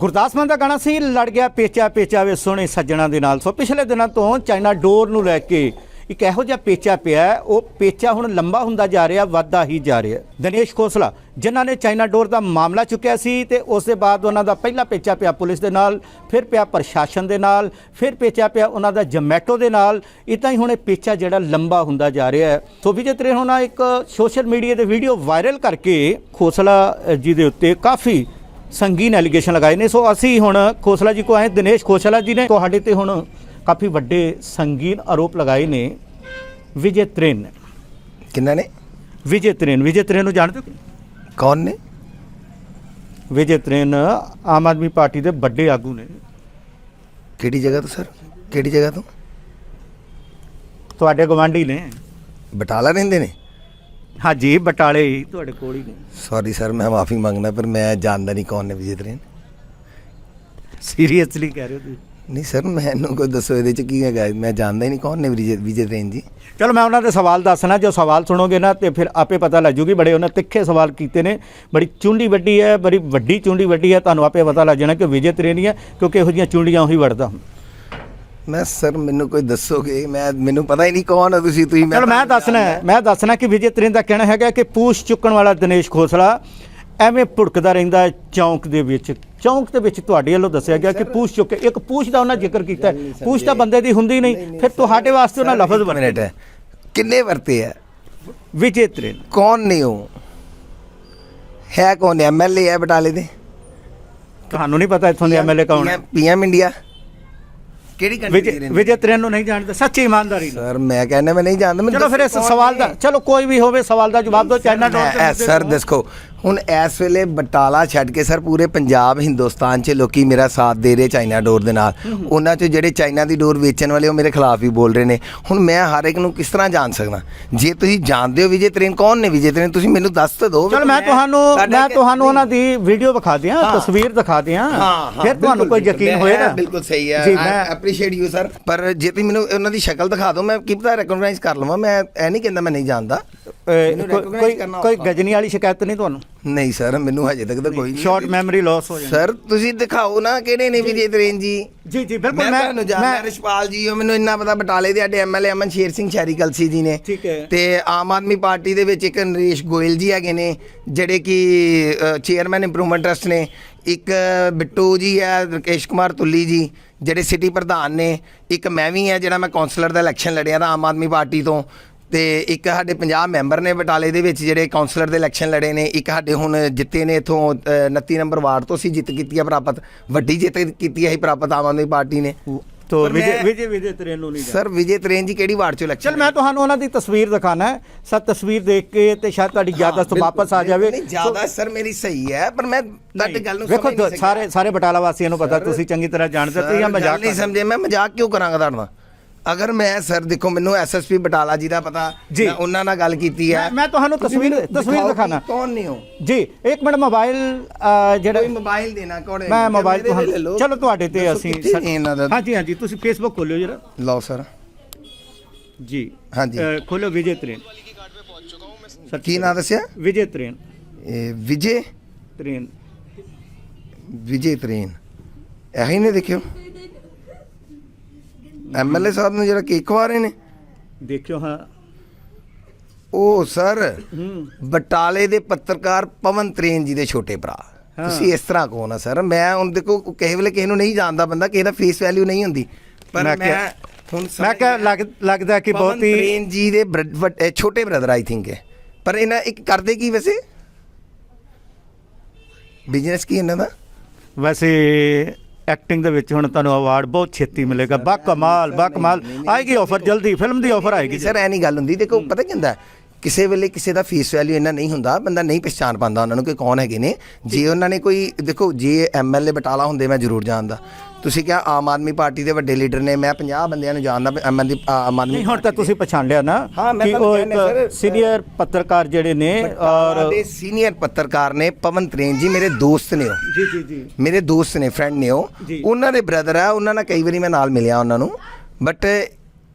ਗੁਰਦਾਸ ਮਾਨ ਦਾ ਗਾਣਾ ਸੀ, ਲੜ ਗਿਆ ਪੇਚਾ ਪੇਚਾ ਵੇ ਸੋਹਣੇ ਸੱਜਣਾ ਦੇ ਨਾਲ। ਸੋ ਪਿਛਲੇ ਦਿਨਾਂ ਤੋਂ ਚਾਈਨਾ ਡੋਰ ਨੂੰ ਲੈ ਕੇ ਇੱਕ ਇਹੋ ਜਿਹਾ ਪੇਚਾ ਪਿਆ ਉਹ ਪੇਚਾ ਹੁਣ ਲੰਬਾ ਹੁੰਦਾ ਜਾ ਰਿਹਾ, ਵੱਧਦਾ ਹੀ ਜਾ ਰਿਹਾ। ਦਿਨੇਸ਼ ਖੋਸਲਾ, ਜਿਨ੍ਹਾਂ ਨੇ ਚਾਈਨਾ ਡੋਰ ਦਾ ਮਾਮਲਾ ਚੁੱਕਿਆ ਸੀ ਤੇ ਉਸ ਦੇ ਬਾਅਦ ਉਹਨਾਂ ਦਾ ਪਹਿਲਾ ਪੇਚਾ ਪਿਆ ਪੁਲਿਸ ਦੇ ਨਾਲ, ਫਿਰ ਪਿਆ ਪ੍ਰਸ਼ਾਸਨ ਦੇ ਨਾਲ, ਫਿਰ ਪੇਚਾ ਪਿਆ ਉਹਨਾਂ ਦਾ ਜਮੈਟੋ ਦੇ ਨਾਲ। ਇਦਾਂ ਹੀ ਹੁਣ ਇਹ ਪੇਚਾ ਜਿਹੜਾ ਲੰਬਾ ਹੁੰਦਾ ਜਾ ਰਿਹਾ ਹੈ। ਸੋ ਵਿਜੇ ਤਰੇ ਹੋਣਾ ਇੱਕ ਸੋਸ਼ਲ ਮੀਡੀਆ ਤੇ ਵੀਡੀਓ ਵਾਇਰਲ ਕਰਕੇ ਖੋਸਲਾ ਜੀ ਦੇ ਉੱਤੇ ਕਾਫੀ ਸੰਗੀਨ ਐਲੀਗੇਸ਼ਨ ਲਗਾਏ ਨੇ। ਸੋ ਅਸੀਂ ਹੁਣ ਖੋਸਲਾ ਜੀ ਕੋ ਆਏ। ਦਿਨੇਸ਼ ਖੋਸਲਾ ਜੀ ਨੇ ਤੁਹਾਡੇ ਤੇ ਹੁਣ ਕਾਫੀ ਵੱਡੇ ਸੰਗੀਨ ਆਰੋਪ ਲਗਾਏ ਨੇ। ਵਿਜੇ ਤ੍ਰਿਨ। ਕਿੰਨਾ ਨੇ? ਵਿਜੇ ਤ੍ਰਿਨ ਵਿਜੇ ਤ੍ਰਿਨ ਨੂੰ ਜਾਣਦੇ ਹੋ ਕੌਣ ਨੇ? ਵਿਜੇ ਤ੍ਰਿਨ ਆਮ ਆਦਮੀ ਪਾਰਟੀ ਦੇ ਵੱਡੇ ਆਗੂ ਨੇ। ਕਿਹੜੀ ਜਗ੍ਹਾ ਤੋਂ ਸਰ? ਕਿਹੜੀ ਜਗ੍ਹਾ ਤੋਂ? ਤੁਹਾਡੇ ਗਵਾਂਢੀ ਨੇ। ਬਟਾਲਾ ਰਹਿੰਦੇ ਨੇ? ਹਾਂਜੀ ਬਟਾਲੇ ਹੀ ਤੁਹਾਡੇ ਕੋਲ ਹੀ ਨੇ। ਸੌਰੀ ਸਰ ਮੈਂ ਮਾਫੀ ਮੰਗਣਾ ਪਰ ਮੈਂ ਜਾਣਦਾ ਨਹੀਂ ਕੌਣ ਨੇ ਵਿਜੇ ਤ੍ਰਿਨ ਸੀਰੀਅਸਲੀ ਕਹਿ ਰਹੇ ਹੋ ਤੁਸੀਂ? ਨਹੀਂ ਸਰ ਮੈਨੂੰ ਕੋਈ ਦੱਸੋ ਇਹਦੇ ਚ ਕੀ ਹੈਗਾ ਮੈਂ ਜਾਣਦਾ ਹੀ ਨਹੀਂ ਕੌਣ ਨੇ ਵਿਜੇ ਵਿਜੇ ਤ੍ਰਿਨ ਜੀ। ਚਲੋ ਮੈਂ ਉਹਨਾਂ ਦੇ ਸਵਾਲ ਦੱਸਣਾ ਜੋ ਸਵਾਲ ਸੁਣੋਗੇ ਨਾ ਤੇ ਫਿਰ ਆਪੇ ਪਤਾ ਲੱਗ ਜੂਗੀ ਬੜੇ ਉਹਨਾਂ ਤਿੱਖੇ ਸਵਾਲ ਕੀਤੇ ਨੇ। ਬੜੀ ਚੁੰਡੀ ਵੱਡੀ ਹੈ ਬੜੀ ਵੱਡੀ ਚੁੰਡੀ ਵੱਡੀ ਹੈ ਤੁਹਾਨੂੰ ਆਪੇ ਪਤਾ ਲੱਗ ਜਾਣਾ ਕਿ ਵਿਜੇ ਤ੍ਰਿਨ ਹੀ ਹੈ ਕਿਉਂਕਿ ਇਹੋ ਜਿਹੀਆਂ ਚੁੰਡੀਆਂ ਉਹੀ ਵੜਦਾ ਹੁੰਦਾ। ਮੈਂ ਸਰ ਮੈਨੂੰ ਕੋਈ ਦੱਸੋਗੇ? ਮੈਂ ਮੈਨੂੰ ਪਤਾ ਹੀ ਨਹੀਂ ਕੌਣ ਹੋ ਤੁਸੀਂ ਤੁਸੀਂ ਚਲੋ ਮੈਂ ਦੱਸਣਾ ਮੈਂ ਦੱਸਣਾ ਕਿ ਵਿਜੇ ਤ੍ਰਿਨ ਦਾ ਕਹਿਣਾ ਹੈਗਾ ਕਿ ਪੂਛ ਚੁੱਕਣ ਵਾਲਾ ਦਿਨੇਸ਼ ਖੋਸਲਾ ਐਵੇਂ ਭੁੜਕਦਾ ਰਹਿੰਦਾ ਹੈ ਚੌਂਕ ਦੇ ਵਿੱਚ। ਚੌਂਕ ਦੇ ਵਿੱਚ ਤੁਹਾਡੇ ਵੱਲੋਂ ਦੱਸਿਆ ਗਿਆ ਕਿ ਪੂਛ ਚੁੱਕ ਕੇ ਇੱਕ ਪੂਛ ਦਾ ਉਹਨਾਂ ਜ਼ਿਕਰ ਕੀਤਾ ਹੈ। ਪੂਛ ਤਾਂ ਬੰਦੇ ਦੀ ਹੁੰਦੀ ਨਹੀਂ। ਫਿਰ ਤੁਹਾਡੇ ਵਾਸਤੇ ਉਹਨਾਂ ਲਫ਼ਜ਼ ਮਿੰਟ ਵਰਤੇ। ਹੈ ਕਿੰਨੇ ਵਰਤੇ ਆ? ਵਿਜੇ ਤ੍ਰਿਨ ਕੌਣ ਨੇ ਉਹ? ਹੈ ਕੌਣ ਐਮਐਲਏ ਹੈ ਬਟਾਲੇ ਦੇ? ਤੁਹਾਨੂੰ ਨਹੀਂ ਪਤਾ ਇੱਥੋਂ ਦੇ ਐਮਐਲਏ ਕੌਣ ਹੈ। PM India? ਕਿਹੜੀ ਕੰਟਰੀ ਦੇ ਵਿਜੇ ਰਹਿੰਦੇ ਵਿਜੇ ਤ੍ਰਿਨ ਨੂੰ ਨਹੀਂ ਜਾਣਦੇ ਸੱਚੀ ਇਮਾਨਦਾਰੀ ਨਾਲ। ਸਰ ਮੈਂ ਕਹਿੰਦਾ ਮੈਂ ਨਹੀਂ ਜਾਣਦਾ ਮੈਨੂੰ ਚਲੋ ਫਿਰ ਇਸ ਸਵਾਲ? ਦਾ ਚਲੋ ਕੋਈ ਵੀ ਹੋਵੇ ਸਵਾਲ ਦਾ ਜਵਾਬ ਦਿਓ ਚਾਈਨਾ ਡੋਰ ਮੈਂ- ਸਰ ਦੇਖੋ ਹੁਣ ਇਸ ਵੇਲੇ ਬਟਾਲਾ ਛੱਡ ਕੇ ਸਰ ਪੂਰੇ ਪੰਜਾਬ ਹਿੰਦੁਸਤਾਨ 'ਚ ਲੋਕੀ ਮੇਰਾ ਸਾਥ ਦੇ ਰਹੇ ਚਾਈਨਾ ਡੋਰ ਦੇ ਨਾਲ। ਉਹਨਾਂ 'ਚ ਜਿਹੜੇ ਚਾਈਨਾ ਦੀ ਡੋਰ ਵੇਚਣ ਵਾਲੇ ਉਹ ਮੇਰੇ ਖਿਲਾਫ ਹੀ ਬੋਲ ਰਹੇ ਨੇ। ਹੁਣ ਮੈਂ ਹਰ ਇੱਕ ਨੂੰ ਕਿਸ ਤਰ੍ਹਾਂ ਜਾਣ ਸਕਦਾ? ਜੇ ਤੁਸੀਂ ਜਾਣਦੇ ਹੋ ਵਿਜੇ ਤ੍ਰਿਨ ਕੌਣ ਨੇ ਵਿਜੇ ਤ੍ਰਿਨ ਤੁਸੀਂ ਮੈਨੂੰ ਦੱਸ ਤਾਂ ਦਿਓ ਚਲ ਮੈਂ ਤੁਹਾਨੂੰ ਮੈਂ ਤੁਹਾਨੂੰ ਉਹਨਾਂ ਦੀ ਵੀਡੀਓ ਵਿਖਾ ਦਿਆਂ। ਤਸਵੀਰ ਦਿਖਾ ਦਿਆਂ। ਫਿਰ ਤੁਹਾਨੂੰ ਕੋਈ ਯਕੀਨ ਹੋਏਗਾ ਬਿਲਕੁਲ ਸਹੀ ਹੈ। ਮੈਂ ਐਪਰੀਸ਼ੀਏਟ ਯੂ ਸਰ ਪਰ ਜੇ ਤੁਸੀਂ ਮੈਨੂੰ ਉਹਨਾਂ ਦੀ ਸ਼ਕਲ ਦਿਖਾ ਦਿਓ ਮੈਂ ਕੀ ਪਤਾ ਰੈਕਗਨਾਈਜ਼ ਕਰ ਲਵਾਂ। ਮੈਂ ਇਹ ਨਹੀਂ ਕਹਿੰਦਾ ਮੈਂ ਨਹੀਂ ਜਾਣਦਾ। ਕੋਈ- ਕੋਈ। ਗਜਨੀ ਵਾਲੀ ਸ਼ਿਕਾਇਤ ਨਹੀਂ ਤੁਹਾਨੂੰ? ਨਹੀਂ ਸਰ ਮੈਨੂੰ ਹਜੇ ਤੱਕ ਤਾਂ ਕੋਈ ਨਹੀਂ ਸ਼ਾਰਟ ਮੈਮਰੀ ਲਾਸ ਹੋ ਜਾਂਦੀ। ਸਰ ਤੁਸੀਂ ਦਿਖਾਓ ਨਾ ਕਿਹੜੇ ਨੇ ਵਿਜੇ ਤ੍ਰਿਨ ਜੀ। ਜੀ ਜੀ ਬਿਲਕੁਲ ਮੈਂ ਤੁਹਾਨੂੰ ਜਾਣਦਾ ਰਿਸ਼ਪਾਲ ਜੀ ਉਹ ਮੈਨੂੰ ਇੰਨਾ ਪਤਾ ਬਟਾਲੇ ਦੇ ਸਾਡੇ ਐਮਐਲਏ ਅਮਨ ਸ਼ੇਰ ਸਿੰਘ ਸ਼ਹਿਰੀ ਕਲਸੀ ਜੀ ਨੇ। ਠੀਕ ਹੈ। ਤੇ ਆਮ ਆਦਮੀ ਪਾਰਟੀ ਦੇ ਵਿੱਚ ਇੱਕ ਨਰੇਸ਼ ਗੋਇਲ ਜੀ ਹੈਗੇ ਨੇ ਜਿਹੜੇ ਕਿ ਚੇਅਰਮੈਨ ਇੰਪਰੂਵਮੈਂਟ ਟਰਸਟ ਨੇ। ਇੱਕ ਬਿੱਟੂ ਜੀ ਹੈ ਰਕੇਸ਼ ਕੁਮਾਰ ਤੁੱਲੀ ਜੀ ਜਿਹੜੇ ਸਿਟੀ ਪ੍ਰਧਾਨ ਨੇ। ਇੱਕ ਮੈਂ ਵੀ ਹੈ ਜਿਹੜਾ ਮੈਂ ਕਾਉਂਸਲਰ ਦਾ ਇਲੈਕਸ਼ਨ ਲੜਿਆ ਤਾਂ ਆਮ ਆਦਮੀ ਪਾਰਟੀ ਤੋਂ। ਤੇ ਇੱਕ ਸਾਡੇ 50 ਮੈਂਬਰ ਨੇ ਬਟਾਲੇ ਦੇ ਵਿੱਚ ਜਿਹੜੇ ਕਾਉਂਸਲਰ ਦੇ ਇਲੈਕਸ਼ਨ ਲੜੇ ਨੇ ਇੱਕ ਸਾਡੇ ਹੁਣ ਜਿੱਤੇ ਨੇ ਇਥੋਂ 29 ਨੰਬਰ ਵਾਰਡ ਤੋਂ ਸੀ ਜਿੱਤ ਕੀਤੀ ਹੈ ਪ੍ਰਾਪਤ ਵੱਡੀ ਜਿੱਤ ਕੀਤੀ ਹੈ ਪ੍ਰਾਪਤ ਆਮ ਆਦਮੀ ਪਾਰਟੀ ਨੇ। ਤੋ ਵਿਜੇ ਵਿਜੇ ਵਿਜੇ ਤ੍ਰਿਨ ਨੂੰ ਨਹੀਂ। ਸਰ ਵਿਜੇ ਤ੍ਰੇਨ ਜੀ ਕਿਹੜੀ ਵਾਰਡ ਚੋਂ ਇਲੈਕਸ਼ਨ ਚਲ ਮੈਂ ਤੁਹਾਨੂੰ ਉਹਨਾਂ ਦੀ ਤਸਵੀਰ ਦਿਖਾਣਾ ਹੈ। ਸਰ ਤਸਵੀਰ ਦੇਖ ਕੇ ਤੇ ਸ਼ਾਇਦ ਤੁਹਾਡੀ ਯਾਦਦਾਸ਼ਤ ਵਾਪਸ ਆ ਜਾਵੇ। ਨਹੀਂ ਜ਼ਿਆਦਾ ਸਰ ਮੇਰੀ ਸਹੀ ਹੈ ਪਰ ਮੈਂ ਤੁਹਾਡੀ ਗੱਲ ਨੂੰ ਸਮਝ ਨਹੀਂ ਸਕਿਆ। ਸਾਰੇ ਸਾਰੇ ਬਟਾਲਾ ਵਾਸੀਆਂ ਨੂੰ ਪਤਾ ਤੁਸੀਂ ਚੰਗੀ ਤਰ੍ਹਾਂ ਜਾਣਦੇ ਹੋ ਤੁਸੀਂ ਇਹ ਮਜ਼ਾਕ ਨਹੀਂ ਸਮਝੇ ਮੈਂ ਮਜ਼ਾਕ ਕਿਉਂ ਕਰਾਂਗਾ ਤੁਹਾਡੇ ਅਗਰ ਮੈਂ ਸਰ ਦੇਖੋ ਮੈਨੂੰ ਐਸਐਸਪੀ ਬਟਾਲਾ ਜੀ ਦਾ ਪਤਾ ਜੀ। ਮੈਂ ਉਹਨਾਂ ਨਾਲ ਗੱਲ ਕੀਤੀ ਹੈ। ਮੈਂ- ਤੁਹਾਨੂੰ ਤੁਸੀਂ ਤਸਵੀਰ- ਮੈਨੂੰ ਤਸਵੀਰ ਦਿਖਾਓ ਦਿਖਾਣਾ। ਕਿ ਕੌਣ ਨੇ ਹੋ ਜੀ ਇੱਕ ਮਿੰਟ ਮੋਬਾਈਲ ਅਹ, ਜਿਹੜਾ ਕੋਈ ਮੋਬਾਈਲ ਦੇਣਾ ਕੌਣ ਮੈਂ ਮੋਬਾਈਲ ਤੁਹਾਨੂੰ। ਚਲੋ ਤੁਹਾਡੇ ਤੇ ਅਸੀਂ ਨੇ ਇਹਨਾਂ ਦਾ? ਹਾਂਜੀ ਹਾਂਜੀ ਤੁਸੀਂ ਫੇਸਬੁੱਕ ਖੋਲਿਓ ਜਰਾ। ਲਓ ਸਰ। ਜੀ ਹਾਂਜੀ। ਅਹ, ਖੋਲਿਓ ਵਿਜੇ ਤ੍ਰੇਨ। ਸਰ ਕੀ ਨਾਮ ਦੱਸਿਆ? ਵਿਜੇ ਤ੍ਰੇਨ। ਇਹ ਵਿਜੇ? ਤ੍ਰੇਨ। ਵਿਜੇ ਤ੍ਰੇਨ। ਇਹੀ ਨੇ ਦੇਖਿਓ। ਐਮਐਲਏ ਸਾਹਿਬ ਨੂੰ ਜਿਹੜਾ ਕੇਕ ਖਵਾ ਰਹੇ ਨੇ? ਦੇਖਿਓ ਹਾਂ। ਉਹ ਸਰ ਬਟਾਲੇ ਦੇ ਪੱਤਰਕਾਰ ਪਵਨ ਤ੍ਰੇਨ ਜੀ ਦੇ ਛੋਟੇ ਭਰਾ। ਤੁਸੀਂ ਇਸ ਤਰ੍ਹਾਂ ਕਹੋ ਨਾ ਸਰ ਮੈਂ ਹੁਣ ਦੇਖੋ ਕਿਸੇ ਵੇਲੇ ਕਿਸੇ ਨੂੰ ਨਹੀਂ ਜਾਣਦਾ ਬੰਦਾ ਕਿਸੇ ਦਾ ਫੇਸ ਵੈਲਿਊ ਨਹੀਂ ਹੁੰਦੀ। ਪਰ ਮੈਂ ਹੁਣ ਮੈਂ ਕਿਹਾ ਲੱਗਦਾ ਕਿ ਬਹੁਤ ਹੀ ਤ੍ਰੇਨ ਜੀ ਦੇ ਛੋਟੇ ਬ੍ਰਦਰ ਆਈ ਥਿੰਕ ਹੈ। ਪਰ ਇਹਨਾਂ ਇੱਕ ਕਰਦੇ ਕੀ ਵੈਸੇ? ਬਿਜ਼ਨਸ ਕੀ ਇਹਨਾਂ ਦਾ? ਵੈਸੇ ਐਕਟਿੰਗ ਦੇ ਵਿੱਚ ਹੁਣ ਤੁਹਾਨੂੰ ਅਵਾਰਡ ਬਹੁਤ ਛੇਤੀ ਮਿਲੇਗਾ। ਬਾ ਕਮਾਲ ਬਾ ਕਮਾਲ। ਆਏਗੀ ਆਫਰ ਜਲਦੀ ਫਿਲਮ ਦੀ ਆਫਰ ਆਏਗੀ ਸਰ ਐ ਨਹੀਂ ਗੱਲ ਹੁੰਦੀ। ਦੇਖੋ ਪਤਾ ਕੀ ਹੁੰਦਾ? ਕਿਸੇ ਵੇਲੇ ਕਿਸੇ ਦਾ ਫੇਸ ਵੈਲਿਊ ਇੰਨਾ ਨਹੀਂ ਹੁੰਦਾ ਬੰਦਾ ਨਹੀਂ ਪਛਾਣ ਪਾਉਂਦਾ। ਉਹਨਾਂ ਨੂੰ ਕਿ ਕੌਣ ਹੈਗੇ ਨੇ? ਜੇ ਉਹਨਾਂ ਨੇ ਕੋਈ ਦੇਖੋ ਜੇ ਐਮਐਲਏ ਬਟਾਲਾ ਹੁੰਦੇ ਮੈਂ ਜ਼ਰੂਰ ਜਾਣਦਾ। ਤੁਸੀਂ ਕਿਹਾ ਆਮ ਆਦਮੀ ਪਾਰਟੀ ਦੇ ਵੱਡੇ ਲੀਡਰ ਨੇ ਮੈਂ 50 ਬੰਦਿਆਂ ਨੂੰ ਜਾਣਦਾ ਆਮ ਆਦਮੀ ਨਹੀਂ ਹੁਣ ਤਾਂ ਤੁਸੀਂ ਪਛਾਣ ਲਿਆ ਨਾ ਹਾਂ, ਮੈਂ ਕਿ ਉਹ ਇੱਕ ਸੀਨੀਅਰ ਪੱਤਰਕਾਰ ਜਿਹੜੇ ਨੇ ਔਰ ਦੇ ਸੀਨੀਅਰ ਪੱਤਰਕਾਰ ਨੇ ਪਵਨ ਤ੍ਰੇਨ ਜੀ ਮੇਰੇ ਦੋਸਤ ਨੇ ਉਹ। ਜੀ ਜੀ ਜੀ। ਮੇਰੇ ਦੋਸਤ ਨੇ ਫਰੈਂਡ ਨੇ ਉਹ। ਉਹਨਾਂ ਦੇ ਬ੍ਰਦਰ ਆ ਉਹਨਾਂ ਨਾਲ ਕਈ ਵਾਰੀ ਮੈਂ ਨਾਲ ਮਿਲਿਆ ਉਹਨਾਂ ਨੂੰ। ਬਟ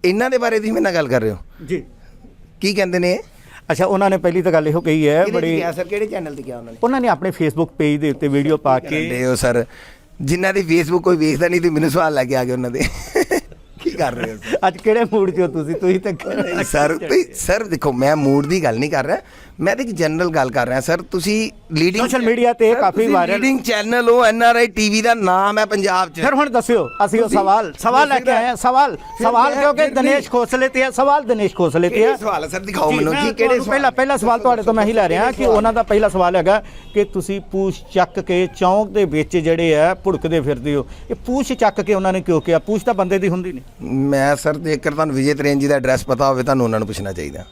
ਇਹਨਾਂ ਦੇ ਬਾਰੇ ਤੁਸੀਂ ਮੇਰੇ ਨਾਲ ਗੱਲ ਕਰ ਰਹੇ ਹੋ? ਜੀ। ਕੀ ਕਹਿੰਦੇ ਨੇ? ਅੱਛਾ ਉਹਨਾਂ ਨੇ ਪਹਿਲੀ ਤਾਂ ਗੱਲ ਇਹੋ ਕਹੀ ਹੈ ਬੜੀ ਕਿਹੜੇ ਚੈਨਲ ਤੇ ਕਿਹਾ ਉਹਨਾਂ ਨੇ? ਉਹਨਾਂ ਨੇ ਆਪਣੇ ਫੇਸਬੁੱਕ ਪੇਜ ਦੇ ਉੱਤੇ ਵੀਡੀਓ ਪਾ ਕੇ ਦੇ ਉਹ ਸਰ? ਜਿਨ੍ਹਾਂ ਦੀ ਫੇਸਬੁੱਕ ਕੋਈ ਵੇਖਦਾ ਨਹੀਂ ਤੇ ਮੈਨੂੰ ਸਵਾਲ ਲੈ ਕੇ ਆ ਗਏ ਉਹਨਾਂ ਦੇ। ਕੀ ਕਰ ਰਹੇ ਹੋ ਸਰ? ਅੱਜ ਕਿਹੜੇ ਮੂਡ 'ਚ ਹੋ ਤੁਸੀਂ? ਤੁਸੀਂ ਤਾਂ ਸਰ ਤੁਸੀਂ ਸਰ ਦੇਖੋ ਮੈਂ ਮੂਡ ਦੀ ਗੱਲ ਨਹੀਂ ਕਰ ਰਿਹਾ। ਮੈਂ ਤਾਂ ਇੱਕ ਜਨਰਲ ਗੱਲ ਕਰ ਰਿਹਾ ਸਰ ਤੁਸੀਂ ਲੀਡਿੰਗ Social media ਤੇ ਕਾਫੀ viral- ਲੀਡਿੰਗ ਚੈਨਲ ਹੋ ਐਨਆਰਆਈ ਟੀਵੀ ਦਾ ਨਾਮ ਹੈ ਪੰਜਾਬ 'ਚ। ਫਿਰ ਹੁਣ ਦੱਸਿਓ ਅਸੀਂ ਉਹ ਸਵਾਲ ਸਵਾਲ ਲੈ ਕੇ ਆਏ ਹਾਂ ਸਵਾਲ ਸਵਾਲ ਕਿਉਂਕਿ ਦਿਨੇਸ਼ ਖੋਸਲੇ ਤੇ ਹੈ ਸਵਾਲ ਦਿਨੇਸ਼ ਖੋਸਲੇ ਤੇ ਹੈ। ਸਵਾਲ ਸਰ ਦਿਖਾਓ ਮੈਨੂੰ ਕੀ ਕਿਹੜੇ ਪਹਿਲਾ ਪਹਿਲਾ ਸਵਾਲ ਤੁਹਾਡੇ ਤੋਂ ਮੈਂ ਹੀ ਲੈ ਰਿਹਾ ਕਿ ਉਹਨਾਂ ਦਾ ਪਹਿਲਾ ਸਵਾਲ ਹੈਗਾ ਕਿ ਤੁਸੀਂ ਪੂਛ ਚੱਕ ਕੇ ਚੌਂਕ ਦੇ ਵਿੱਚ ਜਿਹੜੇ ਆ ਭੁੜਕਦੇ ਫਿਰਦੇ ਹੋ। ਇਹ ਪੂਛ ਚੱਕ ਕੇ ਉਹਨਾਂ ਨੇ ਕਿਉਂ ਕਿਹਾ? ਪੂਛ ਤਾਂ ਬੰਦੇ ਦੀ ਹੁੰਦੀ ਨਹੀਂ। ਮੈਂ ਸਰ ਜੇਕਰ ਤੁਹਾਨੂੰ ਵਿਜੇ ਤਰੇਨ ਜੀ ਦਾ ਐਡਰੈਸ ਪਤਾ ਹੋਵੇ ਤੁਹਾਨੂੰ ਉਹਨਾਂ ਨੂੰ ਪੁੱਛਣਾ ਚਾਹੀਦਾ।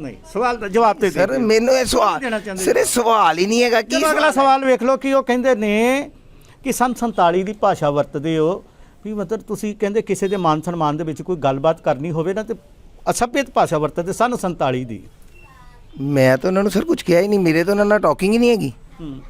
ਨਹੀਂ ਸਵਾਲ ਦਾ ਜਵਾਬ ਤੇ ਸਰ। ਮੈਨੂੰ ਇਹ ਸਵਾਲ ਚਾਹੁੰਦੇ ਸਰ ਇਹ ਸਵਾਲ ਹੀ ਨਹੀਂ ਹੈਗਾ ਕੀ ਅਗਲਾ ਸਵਾਲ ਵੇਖ ਲਓ ਕਿ ਉਹ ਕਹਿੰਦੇ ਨੇ ਕਿ ਸੰਨ 47 ਦੀ ਭਾਸ਼ਾ ਵਰਤਦੇ ਹੋ ਵੀ ਮਤਲਬ ਤੁਸੀਂ ਕਹਿੰਦੇ ਕਿਸੇ ਦੇ ਮਾਨ ਸਨਮਾਨ ਦੇ ਵਿੱਚ ਕੋਈ ਗੱਲਬਾਤ ਕਰਨੀ ਹੋਵੇ ਨਾ ਤੇ ਅਸਭਿਅਤ ਭਾਸ਼ਾ ਵਰਤਦੇ ਸੰਨ 47 ਦੀ। ਮੈਂ ਤਾਂ ਉਹਨਾਂ ਨੂੰ ਸਰ ਕੁਝ ਕਿਹਾ ਹੀ ਨਹੀਂ ਮੇਰੇ ਤਾਂ ਉਹਨਾਂ ਨਾਲ ਟਾਕਿੰਗ ਹੀ ਨਹੀਂ ਹੈਗੀ। ਹੂੰ।